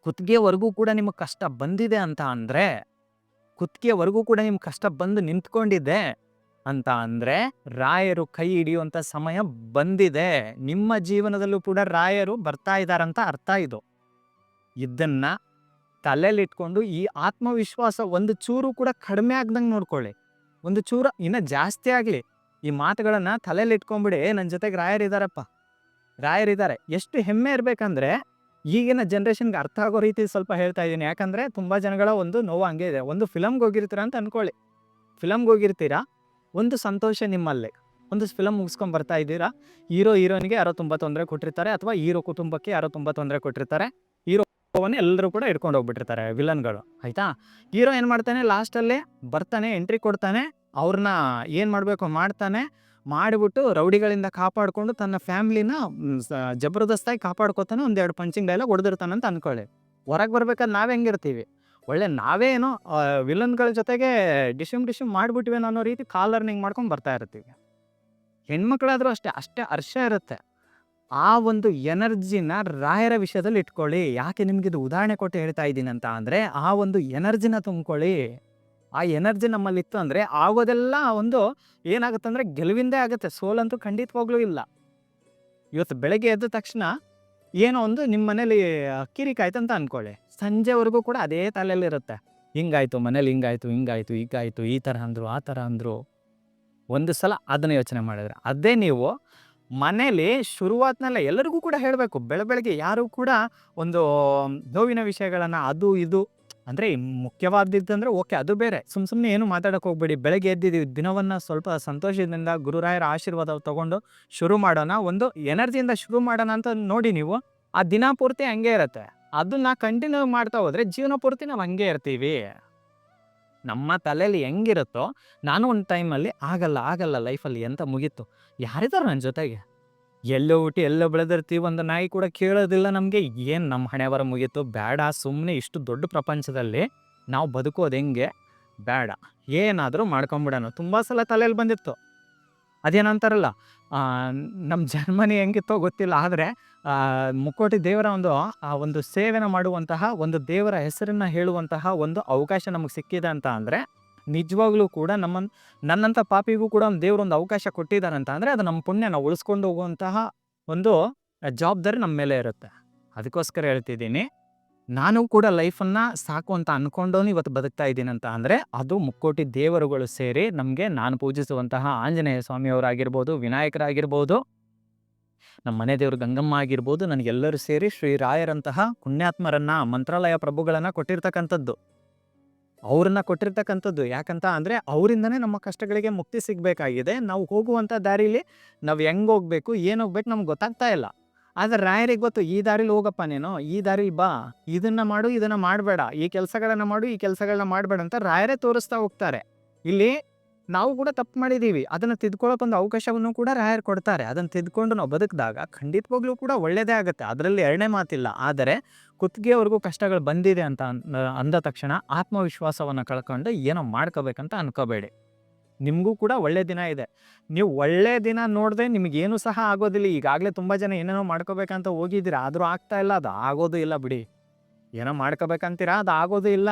ಕುತ್ತಿಗೆವರೆಗೂ ಕೂಡ ನಿಮಗೆ ಕಷ್ಟ ಬಂದಿದೆ ಅಂತ ಅಂದರೆ, ಕುತ್ತಿಗೆವರೆಗೂ ಕೂಡ ನಿಮ್ಗೆ ಕಷ್ಟ ಬಂದು ನಿಂತ್ಕೊಂಡಿದೆ ಅಂತ ಅಂದರೆ ರಾಯರು ಕೈ ಹಿಡಿಯುವಂಥ ಸಮಯ ಬಂದಿದೆ. ನಿಮ್ಮ ಜೀವನದಲ್ಲೂ ಕೂಡ ರಾಯರು ಬರ್ತಾ ಇದ್ದಾರಂತ ಅರ್ಥ ಇದು. ಇದನ್ನ ತಲೆಯಲ್ಲಿಟ್ಕೊಂಡು ಈ ಆತ್ಮವಿಶ್ವಾಸ ಒಂದು ಚೂರು ಕೂಡ ಕಡಿಮೆ ಆಗ್ದಂಗೆ ನೋಡ್ಕೊಳ್ಳಿ. ಒಂದು ಚೂರು ಇನ್ನು ಜಾಸ್ತಿ ಆಗಲಿ. ಈ ಮಾತುಗಳನ್ನ ತಲೆಯಲ್ಲಿ ಇಟ್ಕೊಂಡ್ಬಿಡಿ ನನ್ನ ಜೊತೆಗೆ ರಾಯರಿದ್ದಾರಪ್ಪ ರಾಯರಿದ್ದಾರೆ ಎಷ್ಟು ಹೆಮ್ಮೆ ಇರಬೇಕಂದ್ರೆ ಈಗಿನ ಜನ್ರೇಷನ್ಗೆ ಅರ್ಥ ಆಗೋ ರೀತಿ ಸ್ವಲ್ಪ ಹೇಳ್ತಾ ಇದ್ದೀನಿ. ಯಾಕಂದರೆ ತುಂಬ ಜನಗಳ ಒಂದು ನೋವು ಹಂಗೆ ಇದೆ. ಒಂದು ಫಿಲಮ್ಗೆ ಹೋಗಿರ್ತೀರ ಅಂತ ಅನ್ಕೊಳ್ಳಿ. ಫಿಲಮ್ಗೆ ಹೋಗಿರ್ತೀರಾ? ಒಂದು ಸಂತೋಷ ನಿಮ್ಮಲ್ಲಿ. ಒಂದು ಫಿಲಮ್ ಮುಗಿಸ್ಕೊಂಡು ಬರ್ತಾ ಇದ್ದೀರಾ? ಹೀರೋ ಹೀರೋನಿಗೆ ಯಾರೋ ತುಂಬ ತೊಂದರೆ ಕೊಟ್ಟಿರ್ತಾರೆ ಅಥವಾ ಹೀರೋ ಕುಟುಂಬಕ್ಕೆ ಯಾರೋ ತುಂಬ ತೊಂದರೆ ಕೊಟ್ಟಿರ್ತಾರೆ. ಹೀರೋವನ್ನು ಎಲ್ಲರೂ ಕೂಡ ಇಟ್ಕೊಂಡು ಹೋಗ್ಬಿಟ್ಟಿರ್ತಾರೆ ವಿಲನ್ಗಳು ಆಯಿತಾ? ಹೀರೋ ಏನು ಮಾಡ್ತಾನೆ? ಲಾಸ್ಟಲ್ಲಿ ಬರ್ತಾನೆ ಎಂಟ್ರಿ ಕೊಡ್ತಾನೆ ಅವ್ರನ್ನ ಏನು ಮಾಡಬೇಕು ಮಾಡ್ತಾನೆ, ಮಾಡಿಬಿಟ್ಟು ರೌಡಿಗಳಿಂದ ಕಾಪಾಡಿಕೊಂಡು ತನ್ನ ಫ್ಯಾಮ್ಲಿನ ಜಬರ್ದಸ್ತಾಗಿ ಕಾಪಾಡ್ಕೊತಾನೆ ಒಂದೆರಡು ಪಂಚಿಂಗ್ ಡೈಲಾಗ್ ಹೊಡೆದಿರ್ತಾನೆ ಅಂತ ಅನ್ಕೊಳ್ಳಿ. ಹೊರಗೆ ಬರ್ಬೇಕಾದ್ರೆ ನಾವು ಹೆಂಗಿರ್ತೀವಿ? ಒಳ್ಳೆ ನಾವೇ ಏನೋ ವಿಲನ್ಗಳ ಜೊತೆಗೆ ಡಿಶಮ್ ಡಿಶಮ್ ಮಾಡಿಬಿಟ್ವೇನೋ ಅನ್ನೋ ರೀತಿ ಕಾಲರ್ನಿಂಗ್ ಮಾಡ್ಕೊಂಡು ಬರ್ತಾ ಇರ್ತೀವಿ. ಹೆಣ್ಮಕ್ಳಾದ್ರೂ ಅಷ್ಟೇ ಅಷ್ಟೇ ಹರ್ಷ ಇರುತ್ತೆ. ಆ ಒಂದು ಎನರ್ಜಿನ ರಾಯರ ವಿಷಯದಲ್ಲಿ ಇಟ್ಕೊಳ್ಳಿ. ಯಾಕೆ ನಿಮ್ಗೆ ಇದು ಉದಾಹರಣೆ ಕೊಟ್ಟು ಹೇಳ್ತಾ ಇದ್ದೀನಿ ಅಂತ ಅಂದರೆ, ಆ ಒಂದು ಎನರ್ಜಿನ ತುಂಬ್ಕೊಳ್ಳಿ. ಆ ಎನರ್ಜಿ ನಮ್ಮಲ್ಲಿತ್ತು ಅಂದರೆ ಆಗೋದೆಲ್ಲ ಒಂದು ಏನಾಗುತ್ತೆ ಅಂದರೆ ಗೆಲುವಿಂದೇ ಆಗುತ್ತೆ. ಸೋಲಂತೂ ಖಂಡಿತವಾಗ್ಲೂ ಇಲ್ಲ. ಇವತ್ತು ಬೆಳಗ್ಗೆ ಎದ್ದ ತಕ್ಷಣ ಏನೋ ಒಂದು ನಿಮ್ಮ ಮನೇಲಿ ಕಿರಿಕಾಯ್ತು ಅಂತ ಅನ್ಕೊಳ್ಳಿ. ಸಂಜೆವರೆಗೂ ಕೂಡ ಅದೇ ತಲೆಯಲ್ಲಿರುತ್ತೆ. ಹಿಂಗಾಯ್ತು, ಮನೇಲಿ ಹಿಂಗಾಯ್ತು ಹಿಂಗಾಯ್ತು, ಹೀಗಾಯ್ತು, ಈ ಥರ ಅಂದರು, ಆ ಥರ ಅಂದರು. ಒಂದು ಸಲ ಅದನ್ನು ಯೋಚನೆ ಮಾಡಿದ್ರೆ. ಅದೇ ನೀವು ಮನೇಲಿ ಶುರುವಾತ್ನಲ್ಲ ಎಲ್ಲರಿಗೂ ಕೂಡ ಹೇಳಬೇಕು. ಬೆಳ ಬೆಳಗ್ಗೆ ಯಾರು ಕೂಡ ಒಂದು ನೋವಿನ ವಿಷಯಗಳನ್ನು ಅದು ಇದು ಅಂದರೆ ಮುಖ್ಯವಾದಿದ್ದಂದ್ರೆ ಓಕೆ, ಅದು ಬೇರೆ. ಸುಮ್ಮ ಸುಮ್ಮನೆ ಏನು ಮಾತಾಡೋಕೆ ಹೋಗ್ಬೇಡಿ. ಬೆಳಗ್ಗೆ ಎದ್ದಿದ್ದೀವಿ ದಿನವನ್ನು ಸ್ವಲ್ಪ ಸಂತೋಷದಿಂದ, ಗುರುರಾಯರ ಆಶೀರ್ವಾದ ತಗೊಂಡು ಶುರು ಮಾಡೋಣ. ಒಂದು ಎನರ್ಜಿಯಿಂದ ಶುರು ಮಾಡೋಣ ಅಂತ ನೋಡಿ ನೀವು. ಆ ದಿನ ಪೂರ್ತಿ ಹಂಗೆ ಇರುತ್ತೆ. ಅದನ್ನ ಕಂಟಿನ್ಯೂ ಮಾಡ್ತಾ ಹೋದ್ರೆ ಜೀವನ ಪೂರ್ತಿ ನಾವು ಹಂಗೆ ಇರ್ತೀವಿ. ನಮ್ಮ ತಲೆಯಲ್ಲಿ ಹೆಂಗಿರುತ್ತೋ ನಾನು ಒಂದು ಟೈಮಲ್ಲಿ ಆಗಲ್ಲ ಆಗಲ್ಲ ಲೈಫಲ್ಲಿ ಎಂತ ಮುಗೀತು. ಯಾರಿದ್ದಾರೆ ನನ್ನ ಜೊತೆಗೆ? ಎಲ್ಲೋ ಹುಟ್ಟಿ ಎಲ್ಲೋ ಬೆಳೆದಿರ್ತೀವಿ ಒಂದು ನಾಯಿ ಕೂಡ ಕೇಳೋದಿಲ್ಲ ನಮಗೆ. ಏನು ನಮ್ಮ ಹಣೆ ಬರ ಮುಗೀತು? ಬೇಡ ಸುಮ್ಮನೆ ಇಷ್ಟು ದೊಡ್ಡ ಪ್ರಪಂಚದಲ್ಲಿ ನಾವು ಬದುಕೋದು ಹೆಂಗೆ? ಬೇಡ ಏನಾದರೂ ಮಾಡ್ಕೊಂಬಿಡೋಣ. ತುಂಬ ಸಲ ತಲೆಯಲ್ಲಿ ಬಂದಿತ್ತು. ಅದೇನಂತಾರಲ್ಲ ನಮ್ಮ ಜರ್ಮನಿ ಹೆಂಗಿತ್ತೋ ಗೊತ್ತಿಲ್ಲ, ಆದರೆ ಮುಕ್ಕೋಟಿ ದೇವರ ಒಂದು, ಆ, ಒಂದು ಸೇವೆನ ಮಾಡುವಂತಹ, ಒಂದು ದೇವರ ಹೆಸರನ್ನು ಹೇಳುವಂತಹ ಒಂದು ಅವಕಾಶ ನಮಗೆ ಸಿಕ್ಕಿದೆ ಅಂತ ಅಂದರೆ, ನಿಜವಾಗ್ಲೂ ಕೂಡ ನಮ್ಮ ನನ್ನಂಥ ಪಾಪಿಗೂ ಕೂಡ ಒಂದು ದೇವರು ಒಂದು ಅವಕಾಶ ಕೊಟ್ಟಿದ್ದಾರೆ ಅಂತ ಅಂದರೆ, ಅದು ನಮ್ಮ ಪುಣ್ಯ ನಾವು ಉಳಿಸ್ಕೊಂಡು ಹೋಗುವಂತಹ ಒಂದು ಜವಾಬ್ದಾರಿ ನಮ್ಮ ಮೇಲೆ ಇರುತ್ತೆ. ಅದಕ್ಕೋಸ್ಕರ ಹೇಳ್ತಿದ್ದೀನಿ. ನಾನು ಕೂಡ ಲೈಫನ್ನು ಸಾಕು ಅಂತ ಅಂದ್ಕೊಂಡೋನು ಇವತ್ತು ಬದುಕ್ತಾ ಇದ್ದೀನಿ ಅಂತ ಅಂದರೆ, ಅದು ಮುಕ್ಕೋಟಿ ದೇವರುಗಳು ಸೇರಿ ನಮಗೆ ನಾನು ಪೂಜಿಸುವಂತಹ ಆಂಜನೇಯ ಸ್ವಾಮಿಯವರಾಗಿರ್ಬೋದು, ವಿನಾಯಕರಾಗಿರ್ಬೋದು, ನಮ್ಮ ಮನೆ ದೇವರು ಗಂಗಮ್ಮ ಆಗಿರ್ಬೋದು, ನನಗೆಲ್ಲರೂ ಸೇರಿ ಶ್ರೀರಾಯರಂತಹ ಪುಣ್ಯಾತ್ಮರನ್ನ, ಮಂತ್ರಾಲಯ ಪ್ರಭುಗಳನ್ನು ಕೊಟ್ಟಿರ್ತಕ್ಕಂಥದ್ದು. ಅವ್ರನ್ನ ಕೊಟ್ಟಿರ್ತಕ್ಕಂಥದ್ದು ಯಾಕಂತ ಅಂದರೆ, ಅವರಿಂದನೇ ನಮ್ಮ ಕಷ್ಟಗಳಿಗೆ ಮುಕ್ತಿ ಸಿಗಬೇಕಾಗಿದೆ. ನಾವು ಹೋಗುವಂಥ ದಾರಿಲಿ ನಾವು ಹೆಂಗೆ ಹೋಗಬೇಕು, ಏನು ಹೋಗ್ಬೇಕು ನಮ್ಗೆ ಗೊತ್ತಾಗ್ತಾ ಇಲ್ಲ. ಆದರೆ ರಾಯರಿಗೆ ಗೊತ್ತು, ಈ ದಾರಿಲಿ ಹೋಗಪ್ಪ ನೀನು, ಈ ದಾರಿ ಬಾ, ಇದನ್ನ ಮಾಡು, ಇದನ್ನ ಮಾಡಬೇಡ, ಈ ಕೆಲಸಗಳನ್ನ ಮಾಡು, ಈ ಕೆಲಸಗಳನ್ನ ಮಾಡಬೇಡ ಅಂತ ರಾಯರೇ ತೋರಿಸ್ತಾ ಹೋಗ್ತಾರೆ. ಇಲ್ಲಿ ನಾವು ಕೂಡ ತಪ್ಪು ಮಾಡಿದ್ದೀವಿ ಅದನ್ನು ತಿದ್ಕೊಳ್ಳೋಕೆ ಒಂದು ಅವಕಾಶವನ್ನು ಕೂಡ ರಾಯರು ಕೊಡ್ತಾರೆ. ಅದನ್ನು ತಿದ್ಕೊಂಡು ನಾವು ಬದುಕಿದಾಗ ಖಂಡಿತವಾಗ್ಲೂ ಕೂಡ ಒಳ್ಳೆಯದೇ ಆಗುತ್ತೆ. ಅದರಲ್ಲಿ ಎರಡನೇ ಮಾತಿಲ್ಲ. ಆದರೆ ಕುತ್ತಿಗೆವರೆಗೂ ಕಷ್ಟಗಳು ಬಂದಿದೆ ಅಂತ ಅಂದ ತಕ್ಷಣ ಆತ್ಮವಿಶ್ವಾಸವನ್ನು ಕಳ್ಕೊಂಡು ಏನೋ ಮಾಡ್ಕೋಬೇಕಂತ ಅನ್ಕೋಬೇಡಿ. ನಿಮಗೂ ಕೂಡ ಒಳ್ಳೆ ದಿನ ಇದೆ. ನೀವು ಒಳ್ಳೆ ದಿನ ನೋಡದೆ ನಿಮಗೇನು ಸಹ ಆಗೋದಿಲ್ಲ. ಈಗಾಗಲೇ ತುಂಬ ಜನ ಏನೇನೋ ಮಾಡ್ಕೋಬೇಕಂತ ಹೋಗಿದ್ದೀರ. ಆದರೂ ಆಗ್ತಾ ಇಲ್ಲ. ಅದು ಆಗೋದು ಇಲ್ಲ ಬಿಡಿ. ಏನೋ ಮಾಡ್ಕೋಬೇಕಂತೀರಾ? ಅದು ಆಗೋದು ಇಲ್ಲ.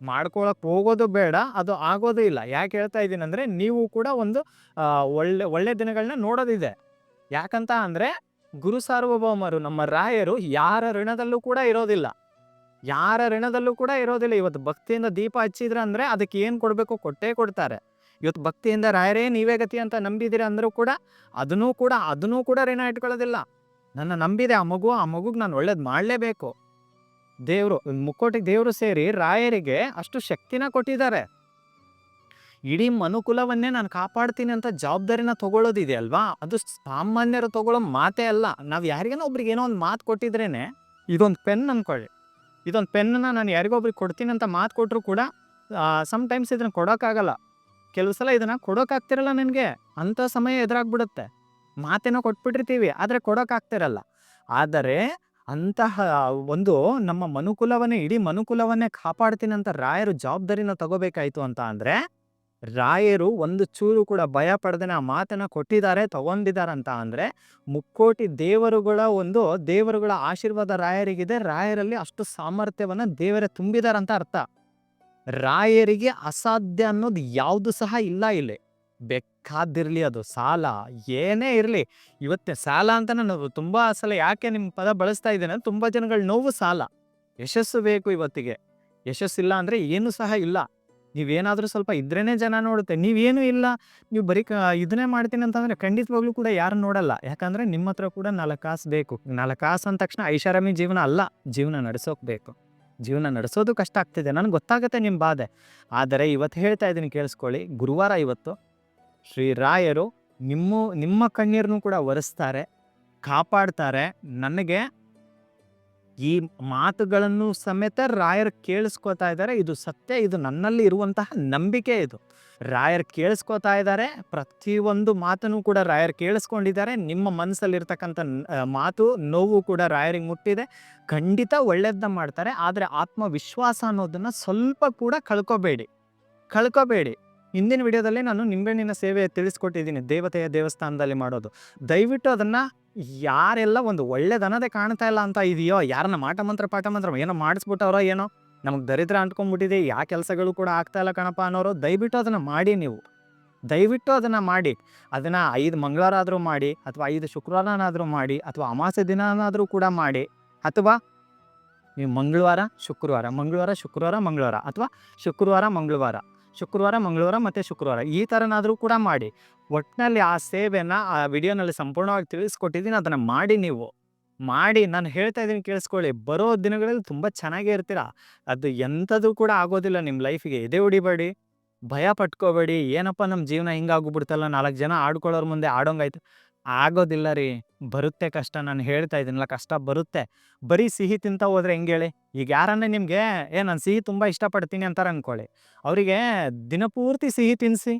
ಮಾಡ್ಕೊಳಕ್ಕೆ ಹೋಗೋದು ಬೇಡ. ಅದು ಆಗೋದು ಇಲ್ಲ. ಯಾಕೆ ಹೇಳ್ತಾ ಇದ್ದೀನಿ ಅಂದರೆ ನೀವು ಕೂಡ ಒಂದು ಒಳ್ಳೆ ಒಳ್ಳೆ ದಿನಗಳನ್ನ ನೋಡೋದಿದೆ. ಯಾಕಂತ ಅಂದರೆ ಗುರು ಸಾರ್ವಭೌಮರು, ನಮ್ಮ ರಾಯರು ಯಾರ ಋಣದಲ್ಲೂ ಕೂಡ ಇರೋದಿಲ್ಲ. ಯಾರ ಋಣದಲ್ಲೂ ಕೂಡ ಇರೋದಿಲ್ಲ. ಇವತ್ತು ಭಕ್ತಿಯಿಂದ ದೀಪ ಹಚ್ಚಿದ್ರೆ ಅಂದರೆ ಅದಕ್ಕೆ ಏನು ಕೊಡಬೇಕು? ಕೊಟ್ಟೇ ಕೊಡ್ತಾರೆ. ಇವತ್ತು ಭಕ್ತಿಯಿಂದ ರಾಯರೇ, ನೀವೇ ಗತಿ ಅಂತ ನಂಬಿದಿರ ಅಂದರೂ ಕೂಡ ಅದನ್ನೂ ಕೂಡ ಅದನ್ನೂ ಕೂಡ ಋಣ ಇಟ್ಕೊಳ್ಳೋದಿಲ್ಲ. ನನ್ನ ನಂಬಿದೆ ಆ ಮಗು, ಆ ಮಗುಗೆ ನಾನು ಒಳ್ಳೇದು ಮಾಡಲೇಬೇಕು. ದೇವರು ಮುಕ್ಕೋಟಿಗೆ ದೇವರು ಸೇರಿ ರಾಯರಿಗೆ ಅಷ್ಟು ಶಕ್ತಿನ ಕೊಟ್ಟಿದ್ದಾರೆ. ಇಡೀ ಮನುಕುಲವನ್ನೇ ನಾನು ಕಾಪಾಡ್ತೀನಿ ಅಂತ ಜವಾಬ್ದಾರಿನ ತಗೊಳ್ಳೋದಿದೆ ಅಲ್ವಾ? ಅದು ಸಾಮಾನ್ಯರು ತಗೊಳ್ಳೋ ಮಾತೇ ಅಲ್ಲ. ನಾವು ಯಾರಿಗೇನೋ ಒಬ್ರಿಗೆ ಏನೋ ಒಂದು ಮಾತು ಕೊಟ್ಟಿದ್ರೇನೆ ಇದೊಂದು ಪೆನ್ ಅಂದ್ಕೊಳ್ಳಿ ಇದೊಂದು ಪೆನ್ನ ನಾನು ಯಾರಿಗೊಬ್ರಿಗೆ ಕೊಡ್ತೀನಿ ಅಂತ ಮಾತು ಕೊಟ್ಟರು ಕೂಡ ಸಮ್ಟೈಮ್ಸ್ ಇದನ್ನು ಕೊಡೋಕ್ಕಾಗಲ್ಲ. ಕೆಲವು ಸಲ ಇದನ್ನು ಕೊಡೋಕ್ಕಾಗ್ತಿರಲ್ಲ ನನಗೆ? ಅಂಥ ಸಮಯ ಎದುರಾಗ್ಬಿಡುತ್ತೆ. ಮಾತೇನೋ ಕೊಟ್ಬಿಟ್ಟಿರ್ತೀವಿ, ಆದರೆ ಕೊಡೋಕ್ಕಾಗ್ತಿರಲ್ಲ ಆದರೆ ಅಂತಹ ಒಂದು ನಮ್ಮ ಮನುಕುಲವನ್ನೇ, ಇಡೀ ಮನುಕುಲವನ್ನೇ ಕಾಪಾಡ್ತೀನಿ ಅಂತ ರಾಯರು ಜವಾಬ್ದಾರಿನ ತಗೋಬೇಕಾಯ್ತು ಅಂತ ಅಂದರೆ, ರಾಯರು ಒಂದು ಚೂರು ಕೂಡ ಭಯ ಪಡೆದೇನೆ ಆ ಮಾತನ್ನ ಕೊಟ್ಟಿದ್ದಾರೆ, ತಗೊಂಡಿದ್ದಾರೆ ಅಂತ ಅಂದರೆ, ಮುಕ್ಕೋಟಿ ದೇವರುಗಳ ಒಂದು, ದೇವರುಗಳ ಆಶೀರ್ವಾದ ರಾಯರಿಗಿದೆ. ರಾಯರಲ್ಲಿ ಅಷ್ಟು ಸಾಮರ್ಥ್ಯವನ್ನು ದೇವರೇ ತುಂಬಿದಾರಂತ ಅರ್ಥ. ರಾಯರಿಗೆ ಅಸಾಧ್ಯ ಅನ್ನೋದು ಯಾವುದು ಸಹ ಇಲ್ಲ ಇಲ್ಲಿ. ಬೇಕಾದಿರಲಿ ಅದು ಸಾಲ, ಏನೇ ಇರಲಿ. ಇವತ್ತಿನ ಸಾಲ ಅಂತ ನಾನು ತುಂಬ ಸಲ ಯಾಕೆ ನಿಮ್ಮ ಪದ ಬಳಸ್ತಾ ಇದ್ದೇನೆ ತುಂಬ ಜನಗಳ ನೋವು ಸಾಲ. ಯಶಸ್ಸು ಬೇಕು ಇವತ್ತಿಗೆ. ಯಶಸ್ಸಿಲ್ಲ ಅಂದರೆ ಏನು ಸಹ ಇಲ್ಲ. ನೀವೇನಾದರೂ ಸ್ವಲ್ಪ ಇದ್ರೇ ಜನ ನೋಡುತ್ತೆ. ನೀವೇನು ಇಲ್ಲ. ನೀವು ಬರೀ ಕ ಇದನ್ನೇ ಮಾಡ್ತೀನಿ ಅಂತಂದರೆ ಖಂಡಿತವಾಗ್ಲೂ ಕೂಡ ಯಾರು ನೋಡಲ್ಲ. ಯಾಕಂದರೆ ನಿಮ್ಮ ಹತ್ರ ಕೂಡ ನಾಲ್ಕು ಕಾಸು ಬೇಕು. ನಾಲ್ಕು ಕಾಸು ಅಂದ ತಕ್ಷಣ ಐಷಾರಾಮಿ ಜೀವನ ಅಲ್ಲ. ಜೀವನ ನಡೆಸೋಕ್ ಬೇಕು. ಜೀವನ ನಡೆಸೋದು ಕಷ್ಟ ಆಗ್ತಿದೆ. ನನಗೆ ಗೊತ್ತಾಗುತ್ತೆ ನಿಮ್ಮ ಬಾಧೆ. ಆದರೆ ಇವತ್ತು ಹೇಳ್ತಾ ಇದ್ದೀನಿ ಕೇಳಿಸ್ಕೊಳ್ಳಿ. ಗುರುವಾರ ಇವತ್ತು ಶ್ರೀ ರಾಯರು ನಿಮ್ಮ ನಿಮ್ಮ ಕಣ್ಣೀರನ್ನು ಕೂಡ ಒರೆಸ್ತಾರೆ, ಕಾಪಾಡ್ತಾರೆ. ನನಗೆ ಈ ಮಾತುಗಳನ್ನು ಸಮೇತ ರಾಯರ್ ಕೇಳಿಸ್ಕೊತಾ ಇದ್ದಾರೆ. ಇದು ಸತ್ಯ, ಇದು ನನ್ನಲ್ಲಿ ಇರುವಂತಹ ನಂಬಿಕೆ ಇದು. ರಾಯರ್ ಕೇಳಿಸ್ಕೊತಾ ಇದ್ದಾರೆ. ಪ್ರತಿಯೊಂದು ಮಾತನ್ನು ಕೂಡ ರಾಯರ್ ಕೇಳಿಸ್ಕೊಂಡಿದ್ದಾರೆ. ನಿಮ್ಮ ಮನಸ್ಸಲ್ಲಿರ್ತಕ್ಕಂಥ ಮಾತು, ನೋವು ಕೂಡ ರಾಯರಿಗೆ ಮುಟ್ಟಿದೆ. ಖಂಡಿತ ಒಳ್ಳೇದನ್ನ ಮಾಡ್ತಾರೆ. ಆದರೆ ಆತ್ಮವಿಶ್ವಾಸ ಅನ್ನೋದನ್ನು ಸ್ವಲ್ಪ ಕೂಡ ಕಳ್ಕೊಬೇಡಿ. ಕಳ್ಕೊಬೇಡಿ. ಹಿಂದಿನ ವಿಡಿಯೋದಲ್ಲಿ ನಾನು ನಿಂಬೆಹಣ್ಣಿನ ಸೇವೆ ತಿಳಿಸ್ಕೊಟ್ಟಿದ್ದೀನಿ. ದೇವತೆಯ ದೇವಸ್ಥಾನದಲ್ಲಿ ಮಾಡೋದು. ದಯವಿಟ್ಟು ಅದನ್ನ ಯಾರೆಲ್ಲ ಒಂದು ಒಳ್ಳೆದನ್ನದೇ ಕಾಣ್ತಾ ಇಲ್ಲ ಅಂತ ಇದೆಯೋ, ಯಾರನ್ನ ಮಾಟ ಮಂತ್ರ, ಪಾಠ ಮಂತ್ರ ಏನೋ ಮಾಡಿಸ್ಬಿಟ್ಟವ್ರೋ ಏನೋ, ನಮಗೆ ದರಿದ್ರ ಅಂಟ್ಕೊಂಡ್ಬಿಟ್ಟಿದೆ ಯಾವ ಕೆಲಸಗಳು ಕೂಡ ಆಗ್ತಾ ಇಲ್ಲ ಕಣಪ್ಪ ಅನ್ನೋರು, ದಯವಿಟ್ಟು ಅದನ್ನ ಮಾಡಿ ನೀವು. ದಯವಿಟ್ಟು ಅದನ್ನ ಮಾಡಿ. ಅದನ್ನ ಐದು ಮಂಗಳವಾರ ಮಾಡಿ, ಅಥವಾ ಐದು ಶುಕ್ರವಾರನಾದರೂ ಮಾಡಿ, ಅಥವಾ ಅಮಾಸೆ ದಿನನಾದರೂ ಕೂಡ ಮಾಡಿ. ಅಥವಾ ನೀವು ಮಂಗಳವಾರ, ಶುಕ್ರವಾರ ಮಂಗಳವಾರ ಶುಕ್ರವಾರ, ಮಂಗಳವಾರ, ಅಥವಾ ಶುಕ್ರವಾರ, ಮಂಗಳವಾರ. ಶುಕ್ರವಾರ, ಮಂಗಳವಾರ ಮತ್ತು ಶುಕ್ರವಾರ. ಈ ಥರನಾದರೂ ಕೂಡ ಮಾಡಿ. ಒಟ್ಟಿನಲ್ಲಿ ಆ ಸೇವೆಯನ್ನು ಆ ವಿಡಿಯೋನಲ್ಲಿ ಸಂಪೂರ್ಣವಾಗಿ ತಿಳಿಸ್ಕೊಟ್ಟಿದ್ದೀನಿ. ಅದನ್ನು ಮಾಡಿ ನೀವು. ಮಾಡಿ ನಾನು ಹೇಳ್ತಾ ಇದ್ದೀನಿ ಕೇಳಿಸ್ಕೊಳ್ಳಿ. ಬರೋ ದಿನಗಳಲ್ಲಿ ತುಂಬ ಚೆನ್ನಾಗೇ ಇರ್ತೀರ? ಅದು ಎಂಥದ್ದು ಕೂಡ ಆಗೋದಿಲ್ಲ ನಿಮ್ಮ ಲೈಫಿಗೆ. ಎದೆ ಹೊಡಿಬೇಡಿ ಭಯ ಪಟ್ಕೋಬೇಡಿ. ಏನಪ್ಪ ನಮ್ಮ ಜೀವನ ಹಿಂಗಾಗ್ಬಿಡ್ತಲ್ಲ? ನಾಲ್ಕು ಜನ ಆಡ್ಕೊಳ್ಳೋರ ಮುಂದೆ ಆಡೋಂಗಾಯ್ತು. ಆಗೋದಿಲ್ಲ ರೀ. ಬರುತ್ತೆ ಕಷ್ಟ, ನಾನು ಹೇಳ್ತಾ ಇದ್ದೀನಲ್ಲ, ಕಷ್ಟ ಬರುತ್ತೆ. ಬರೀ ಸಿಹಿ ತಿಂತ ಹೋದ್ರೆ ಹೆಂಗೆ ಹೇಳಿ? ಈಗ ಯಾರನ್ನ ನಿಮಗೆ, ಏ, ನಾನು ಸಿಹಿ ತುಂಬ ಇಷ್ಟಪಡ್ತೀನಿ ಅಂತಾರೆ ಅನ್ಕೊಳ್ಳಿ. ಅವರಿಗೆ ದಿನಪೂರ್ತಿ ಸಿಹಿ ತಿನ್ನಿಸಿ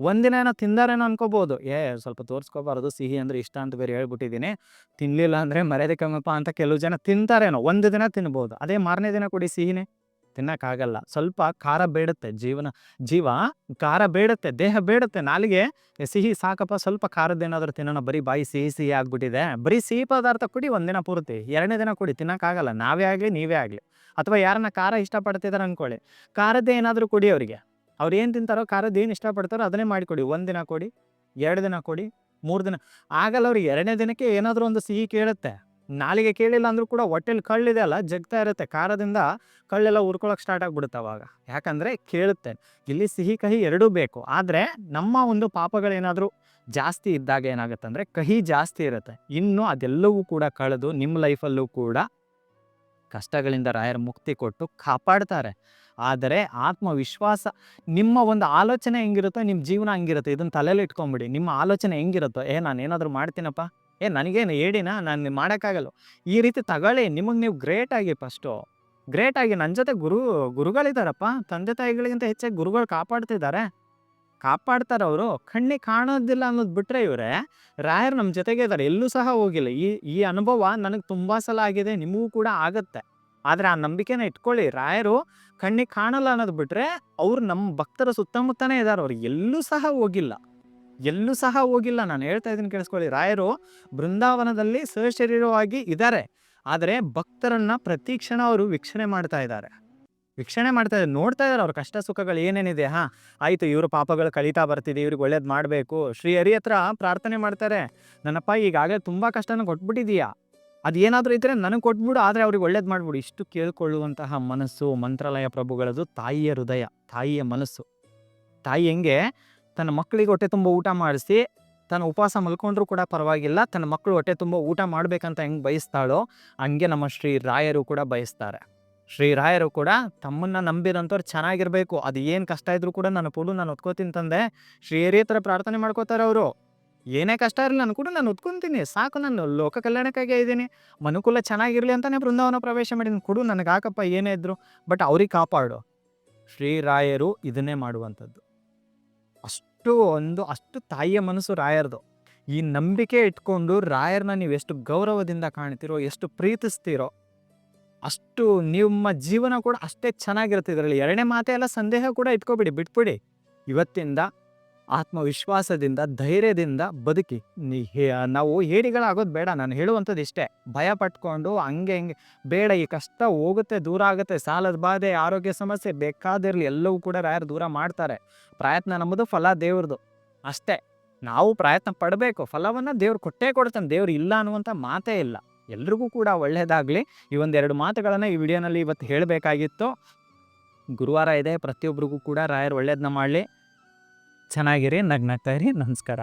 ಒಂದಿನ ಏನೋ ತಿಂದಾರೇನೋ ಅನ್ಕೋಬೋದು. ಏ, ಸ್ವಲ್ಪ ತೋರಿಸ್ಕೋಬಾರ್ದು, ಸಿಹಿ ಅಂದ್ರೆ ಇಷ್ಟ ಅಂತ ಬೇರೆ ಹೇಳ್ಬಿಟ್ಟಿದ್ದೀನಿ. ತಿನ್ನಲಿಲ್ಲ ಅಂದರೆ ಮರ್ಯಾದೆ ಕಮ್ಮಪ್ಪ ಅಂತ ಕೆಲವು ಜನ ತಿಂತಾರೇನೋ, ಒಂದು ದಿನ ತಿನ್ಬೋದು. ಅದೇ ಮಾರನೇ ದಿನ ಕೊಡಿ ಸಿಹಿನೇ. ತಿನ್ನಕ್ಕಾಗಲ್ಲ ಸ್ವಲ್ಪ ಖಾರ ಬೇಡುತ್ತೆ ಜೀವನ. ಜೀವ, ಖಾರ ಬೇಡುತ್ತೆ, ದೇಹ ಬೇಡುತ್ತೆ, ನಾಲಿಗೆ ಸಿಹಿ, ಸಾಕಪ್ಪ, ಸ್ವಲ್ಪ ಖಾರದ್ದೇನಾದರೂ ತಿನ್ನೋಣ, ಬರೀ ಬಾಯಿ ಸಿಹಿ ಸಿಹಿ ಆಗಿಬಿಟ್ಟಿದೆ. ಬರೀ ಸಿಹಿ ಪದಾರ್ಥ ಕುಡಿ ಒಂದಿನ ಪೂರ್ತಿ. ಎರಡನೇ ದಿನ ಕುಡಿ ತಿನ್ನೋಕ್ಕಾಗಲ್ಲ ನಾವೇ ಆಗಲಿ, ನೀವೇ ಆಗಲಿ. ಅಥವಾ ಯಾರನ್ನ ಖಾರ ಇಷ್ಟಪಡ್ತಿದ್ದಾರೆ ಅಂದ್ಕೊಳ್ಳಿ ಖಾರದ್ದೇ ಏನಾದರೂ ಕೊಡಿ ಅವರಿಗೆ. ಅವ್ರು ಏನು ತಿಂತಾರೋ ಖಾರದ್ದು ಏನು ಇಷ್ಟಪಡ್ತಾರೋ ಅದನ್ನೇ ಮಾಡಿಕೊಡಿ ಒಂದು ದಿನ ಕೊಡಿ, ಎರಡು ದಿನ ಕೊಡಿ, ಮೂರು ದಿನ. ಆಗಲ್ಲ ಅವ್ರಿಗೆ. ಎರಡನೇ ದಿನಕ್ಕೆ ಏನಾದರೂ ಒಂದು ಸಿಹಿ ಕೇಳುತ್ತೆ. ನಾಲಿಗೆ ಕೇಳಿಲ್ಲ ಅಂದರೂ ಕೂಡ ಹೊಟ್ಟೆಲಿ ಕಳ್ಳಿದೆ ಅಲ್ಲ, ಜಗ್ತಾ ಇರುತ್ತೆ. ಖಾರದಿಂದ ಕಳ್ಳೆಲ್ಲ ಉರ್ಕೊಳಕ್ಕೆ ಸ್ಟಾರ್ಟ್ ಆಗಿಬಿಡುತ್ತೆ ಅವಾಗ. ಯಾಕಂದರೆ ಕೇಳುತ್ತೆ ಇಲ್ಲಿ ಸಿಹಿ, ಕಹಿ ಎರಡೂ ಬೇಕು. ಆದರೆ ನಮ್ಮ ಒಂದು ಪಾಪಗಳೇನಾದರೂ ಜಾಸ್ತಿ ಇದ್ದಾಗ ಏನಾಗುತ್ತೆ ಅಂದರೆ ಕಹಿ ಜಾಸ್ತಿ ಇರುತ್ತೆ. ಇನ್ನು ಅದೆಲ್ಲವೂ ಕೂಡ ಕಳೆದು ನಿಮ್ಮ ಲೈಫಲ್ಲೂ ಕೂಡ ಕಷ್ಟಗಳಿಂದ ರಾಯರ ಮುಕ್ತಿ ಕೊಟ್ಟು ಕಾಪಾಡ್ತಾರೆ. ಆದರೆ ಆತ್ಮವಿಶ್ವಾಸ, ನಿಮ್ಮ ಒಂದು ಆಲೋಚನೆ ಹೆಂಗಿರುತ್ತೋ ನಿಮ್ಮ ಜೀವನ ಹಂಗಿರುತ್ತೆ. ಇದನ್ನು ತಲೆಯಲ್ಲಿ ಇಟ್ಕೊಂಬಿಡಿ. ನಿಮ್ಮ ಆಲೋಚನೆ ಹೆಂಗಿರುತ್ತೋ? ಏ, ನಾನು ಏನಾದರೂ ಮಾಡ್ತೀನಪ್ಪ. ಏ, ನನಗೇನು ಹೇಳಿನ? ನಾನು ಮಾಡೋಕ್ಕಾಗಲ್ಲ. ಈ ರೀತಿ ತಗೊಳ್ಳಿ. ನಿಮಗೆ ನೀವು ಗ್ರೇಟ್ ಆಗಿ ಫಸ್ಟು. ಗ್ರೇಟ್ ಆಗಿ ನನ್ನ ಜೊತೆ ಗುರು ಗುರುಗಳಿದ್ದಾರಪ್ಪ ತಂದೆ ತಾಯಿಗಳಿಗಿಂತ ಹೆಚ್ಚಾಗಿ ಗುರುಗಳು ಕಾಪಾಡ್ತಿದ್ದಾರೆ ಕಾಪಾಡ್ತಾರೆ ಅವರು. ಕಣ್ಣಿಗೆ ಕಾಣೋದಿಲ್ಲ ಅನ್ನೋದು ಬಿಟ್ಟರೆ ಇವರೇ, ರಾಯರು ನಮ್ಮ ಜೊತೆಗೆ ಇದ್ದಾರೆ ಎಲ್ಲೂ ಸಹ ಹೋಗಿಲ್ಲ. ಈ ಈ ಅನುಭವ ನನಗೆ ತುಂಬ ಸಲ ಆಗಿದೆ. ನಿಮಗೂ ಕೂಡ ಆಗುತ್ತೆ. ಆದರೆ ಆ ನಂಬಿಕೆನ ಇಟ್ಕೊಳ್ಳಿ. ರಾಯರು ಕಣ್ಣಿಗೆ ಕಾಣಲ್ಲ ಅನ್ನೋದು ಬಿಟ್ಟರೆ ಅವ್ರು ನಮ್ಮ ಭಕ್ತರ ಸುತ್ತಮುತ್ತನೇ ಇದ್ದಾರೆ ಅವ್ರು. ಎಲ್ಲೂ ಸಹ ಹೋಗಿಲ್ಲ. ಎಲ್ಲೂ ಸಹ ಹೋಗಿಲ್ಲ. ನಾನು ಹೇಳ್ತಾ ಇದ್ದೀನಿ ಕೇಳಿಸ್ಕೊಳ್ಳಿ. ರಾಯರು ಬೃಂದಾವನದಲ್ಲಿ ಸಶರೀರವಾಗಿ ಇದ್ದಾರೆ. ಆದರೆ ಭಕ್ತರನ್ನ ಪ್ರತಿ ಕ್ಷಣ ಅವರು ವೀಕ್ಷಣೆ ಮಾಡ್ತಾ ಇದ್ದಾರೆ. ವೀಕ್ಷಣೆ ಮಾಡ್ತಾ ಇದ್ದಾರೆ. ನೋಡ್ತಾ ಇದ್ದಾರೆ ಅವ್ರ ಕಷ್ಟ ಸುಖಗಳು ಏನೇನಿದೆ. ಹಾ, ಆಯಿತು, ಇವರು ಪಾಪಗಳು ಕಳೀತಾ ಬರ್ತಿದೆ. ಇವ್ರಿಗೆ ಒಳ್ಳೇದು ಮಾಡಬೇಕು. ಶ್ರೀ ಹರಿ ಹತ್ರ ಪ್ರಾರ್ಥನೆ ಮಾಡ್ತಾರೆ. ನನ್ನಪ್ಪ, ಈಗಾಗಲೇ ತುಂಬ ಕಷ್ಟನ ಕೊಟ್ಬಿಟ್ಟಿದೀಯಾ ಏನಾದರೂ ಇದ್ರೆ ನನಗೆ ಕೊಟ್ಬಿಡು. ಆದರೆ ಅವ್ರಿಗೆ ಒಳ್ಳೇದು ಮಾಡ್ಬಿಡು. ಇಷ್ಟು ಕೇಳ್ಕೊಳ್ಳುವಂತಹ ಮನಸ್ಸು ಮಂತ್ರಾಲಯ ಪ್ರಭುಗಳದು ತಾಯಿಯ ಹೃದಯ, ತಾಯಿಯ ಮನಸ್ಸು. ತಾಯಿ ಹೆಂಗೆ? ತನ್ನ ಮಕ್ಕಳಿಗೆ ಹೊಟ್ಟೆ ತುಂಬ ಊಟ ಮಾಡಿಸಿ, ತನ್ನ ಉಪವಾಸ ಮಲ್ಕೊಂಡ್ರೂ ಕೂಡ ಪರವಾಗಿಲ್ಲ, ತನ್ನ ಮಕ್ಕಳು ಹೊಟ್ಟೆ ತುಂಬ ಊಟ ಮಾಡಬೇಕಂತ ಹೆಂಗೆ ಬಯಸ್ತಾಳೋ ಹಂಗೆ ನಮ್ಮ ಶ್ರೀ ರಾಯರು ಕೂಡ ಬಯಸ್ತಾರೆ. ಶ್ರೀ ರಾಯರು ಕೂಡ ತಮ್ಮನ್ನ ನಂಬಿರೋಂಥವ್ರು ಚೆನ್ನಾಗಿರ್ಬೇಕು, ಅದು ಏನು ಕಷ್ಟ ಇದ್ರೂ ಕೂಡ ನಾನು ಪುಡು ನಾನು ಒತ್ಕೋತೀನಿ ತಂದೆ ಶ್ರೀ ಥರ ಪ್ರಾರ್ಥನೆ ಮಾಡ್ಕೋತಾರೆ ಅವರು. ಏನೇ ಕಷ್ಟ ಇರಲಿ ನಾನು ಕೂಡ ನಾನು ಒತ್ಕೊಂತೀನಿ ಸಾಕು ನಾನು ಲೋಕ ಕಲ್ಯಾಣಕ್ಕಾಗಿ ಇದ್ದೀನಿ, ಮನುಕುಲ ಚೆನ್ನಾಗಿರಲಿ ಅಂತಲೇ ಬೃಂದಾವನ ಪ್ರವೇಶ ಮಾಡಿದ್ದೀನಿ, ಕೊಡು ನನಗೆ ಹಾಕಪ್ಪ ಏನೇ ಇದ್ರು, ಬಟ್ ಅವ್ರಿಗೆ ಕಾಪಾಡು. ಶ್ರೀರಾಯರು ಇದನ್ನೇ ಮಾಡುವಂಥದ್ದು. ಅಷ್ಟು ಒಂದು ಅಷ್ಟು ತಾಯಿಯ ಮನಸ್ಸು ರಾಯರ್ದು. ಈ ನಂಬಿಕೆ ಇಟ್ಕೊಂಡು ರಾಯರನ್ನ ನೀವು ಎಷ್ಟು ಗೌರವದಿಂದ ಕಾಣ್ತೀರೋ, ಎಷ್ಟು ಪ್ರೀತಿಸ್ತೀರೋ, ಅಷ್ಟು ನಿಮ್ಮ ಜೀವನ ಕೂಡ ಅಷ್ಟೇ ಚೆನ್ನಾಗಿರುತ್ತೆ. ಇದರಲ್ಲಿ ಎರಡನೇ ಮಾತೆ ಎಲ್ಲ ಸಂದೇಹ ಕೂಡ ಇಟ್ಕೊಬಿಡಿ, ಬಿಟ್ಬಿಡಿ. ಇವತ್ತಿಂದ ಆತ್ಮವಿಶ್ವಾಸದಿಂದ, ಧೈರ್ಯದಿಂದ ಬದುಕಿ. ನಾವು ಹೇಡಿಗಳಾಗೋದು ಬೇಡ, ನಾನು ಹೇಳುವಂಥದ್ದು ಇಷ್ಟೇ. ಭಯ ಪಟ್ಕೊಂಡು, ಹಂಗೆ ಹಿಂಗೆ, ಬೇಡ, ಈ ಕಷ್ಟ ಹೋಗುತ್ತೆ, ದೂರ ಆಗುತ್ತೆ, ಸಾಲದ ಬಾಧೆ, ಆರೋಗ್ಯ ಸಮಸ್ಯೆ ಬೇಕಾದಿರಲಿ, ಎಲ್ಲವೂ ಕೂಡ ರಾಯರು ದೂರ ಮಾಡ್ತಾರೆ. ಪ್ರಯತ್ನ ನಮ್ಮದು, ಫಲ ದೇವ್ರದ್ದು ಅಷ್ಟೇ, ನಾವು ಪ್ರಯತ್ನ ಪಡಬೇಕು, ಫಲವನ್ನು ದೇವ್ರು ಕೊಟ್ಟೇ ಕೊಡ್ತಾನೆ, ದೇವ್ರು ಇಲ್ಲ ಅನ್ನುವಂಥ ಮಾತೇ ಇಲ್ಲ. ಎಲ್ರಿಗೂ ಕೂಡ ಒಳ್ಳೆಯದಾಗಲಿ ಈ ಒಂದೆರಡು ಮಾತುಗಳನ್ನು ಈ ವಿಡಿಯೋನಲ್ಲಿ ಇವತ್ತು ಹೇಳಬೇಕಾಗಿತ್ತು. ಗುರುವಾರ ಇದೆ ಪ್ರತಿಯೊಬ್ಬರಿಗೂ ಕೂಡ ರಾಯರು ಒಳ್ಳೇದನ್ನ ಮಾಡಲಿ. ಚೆನ್ನಾಗಿರಿ ನಗ್ನಗ್ತಾ ಇರಿ. ನಮಸ್ಕಾರ.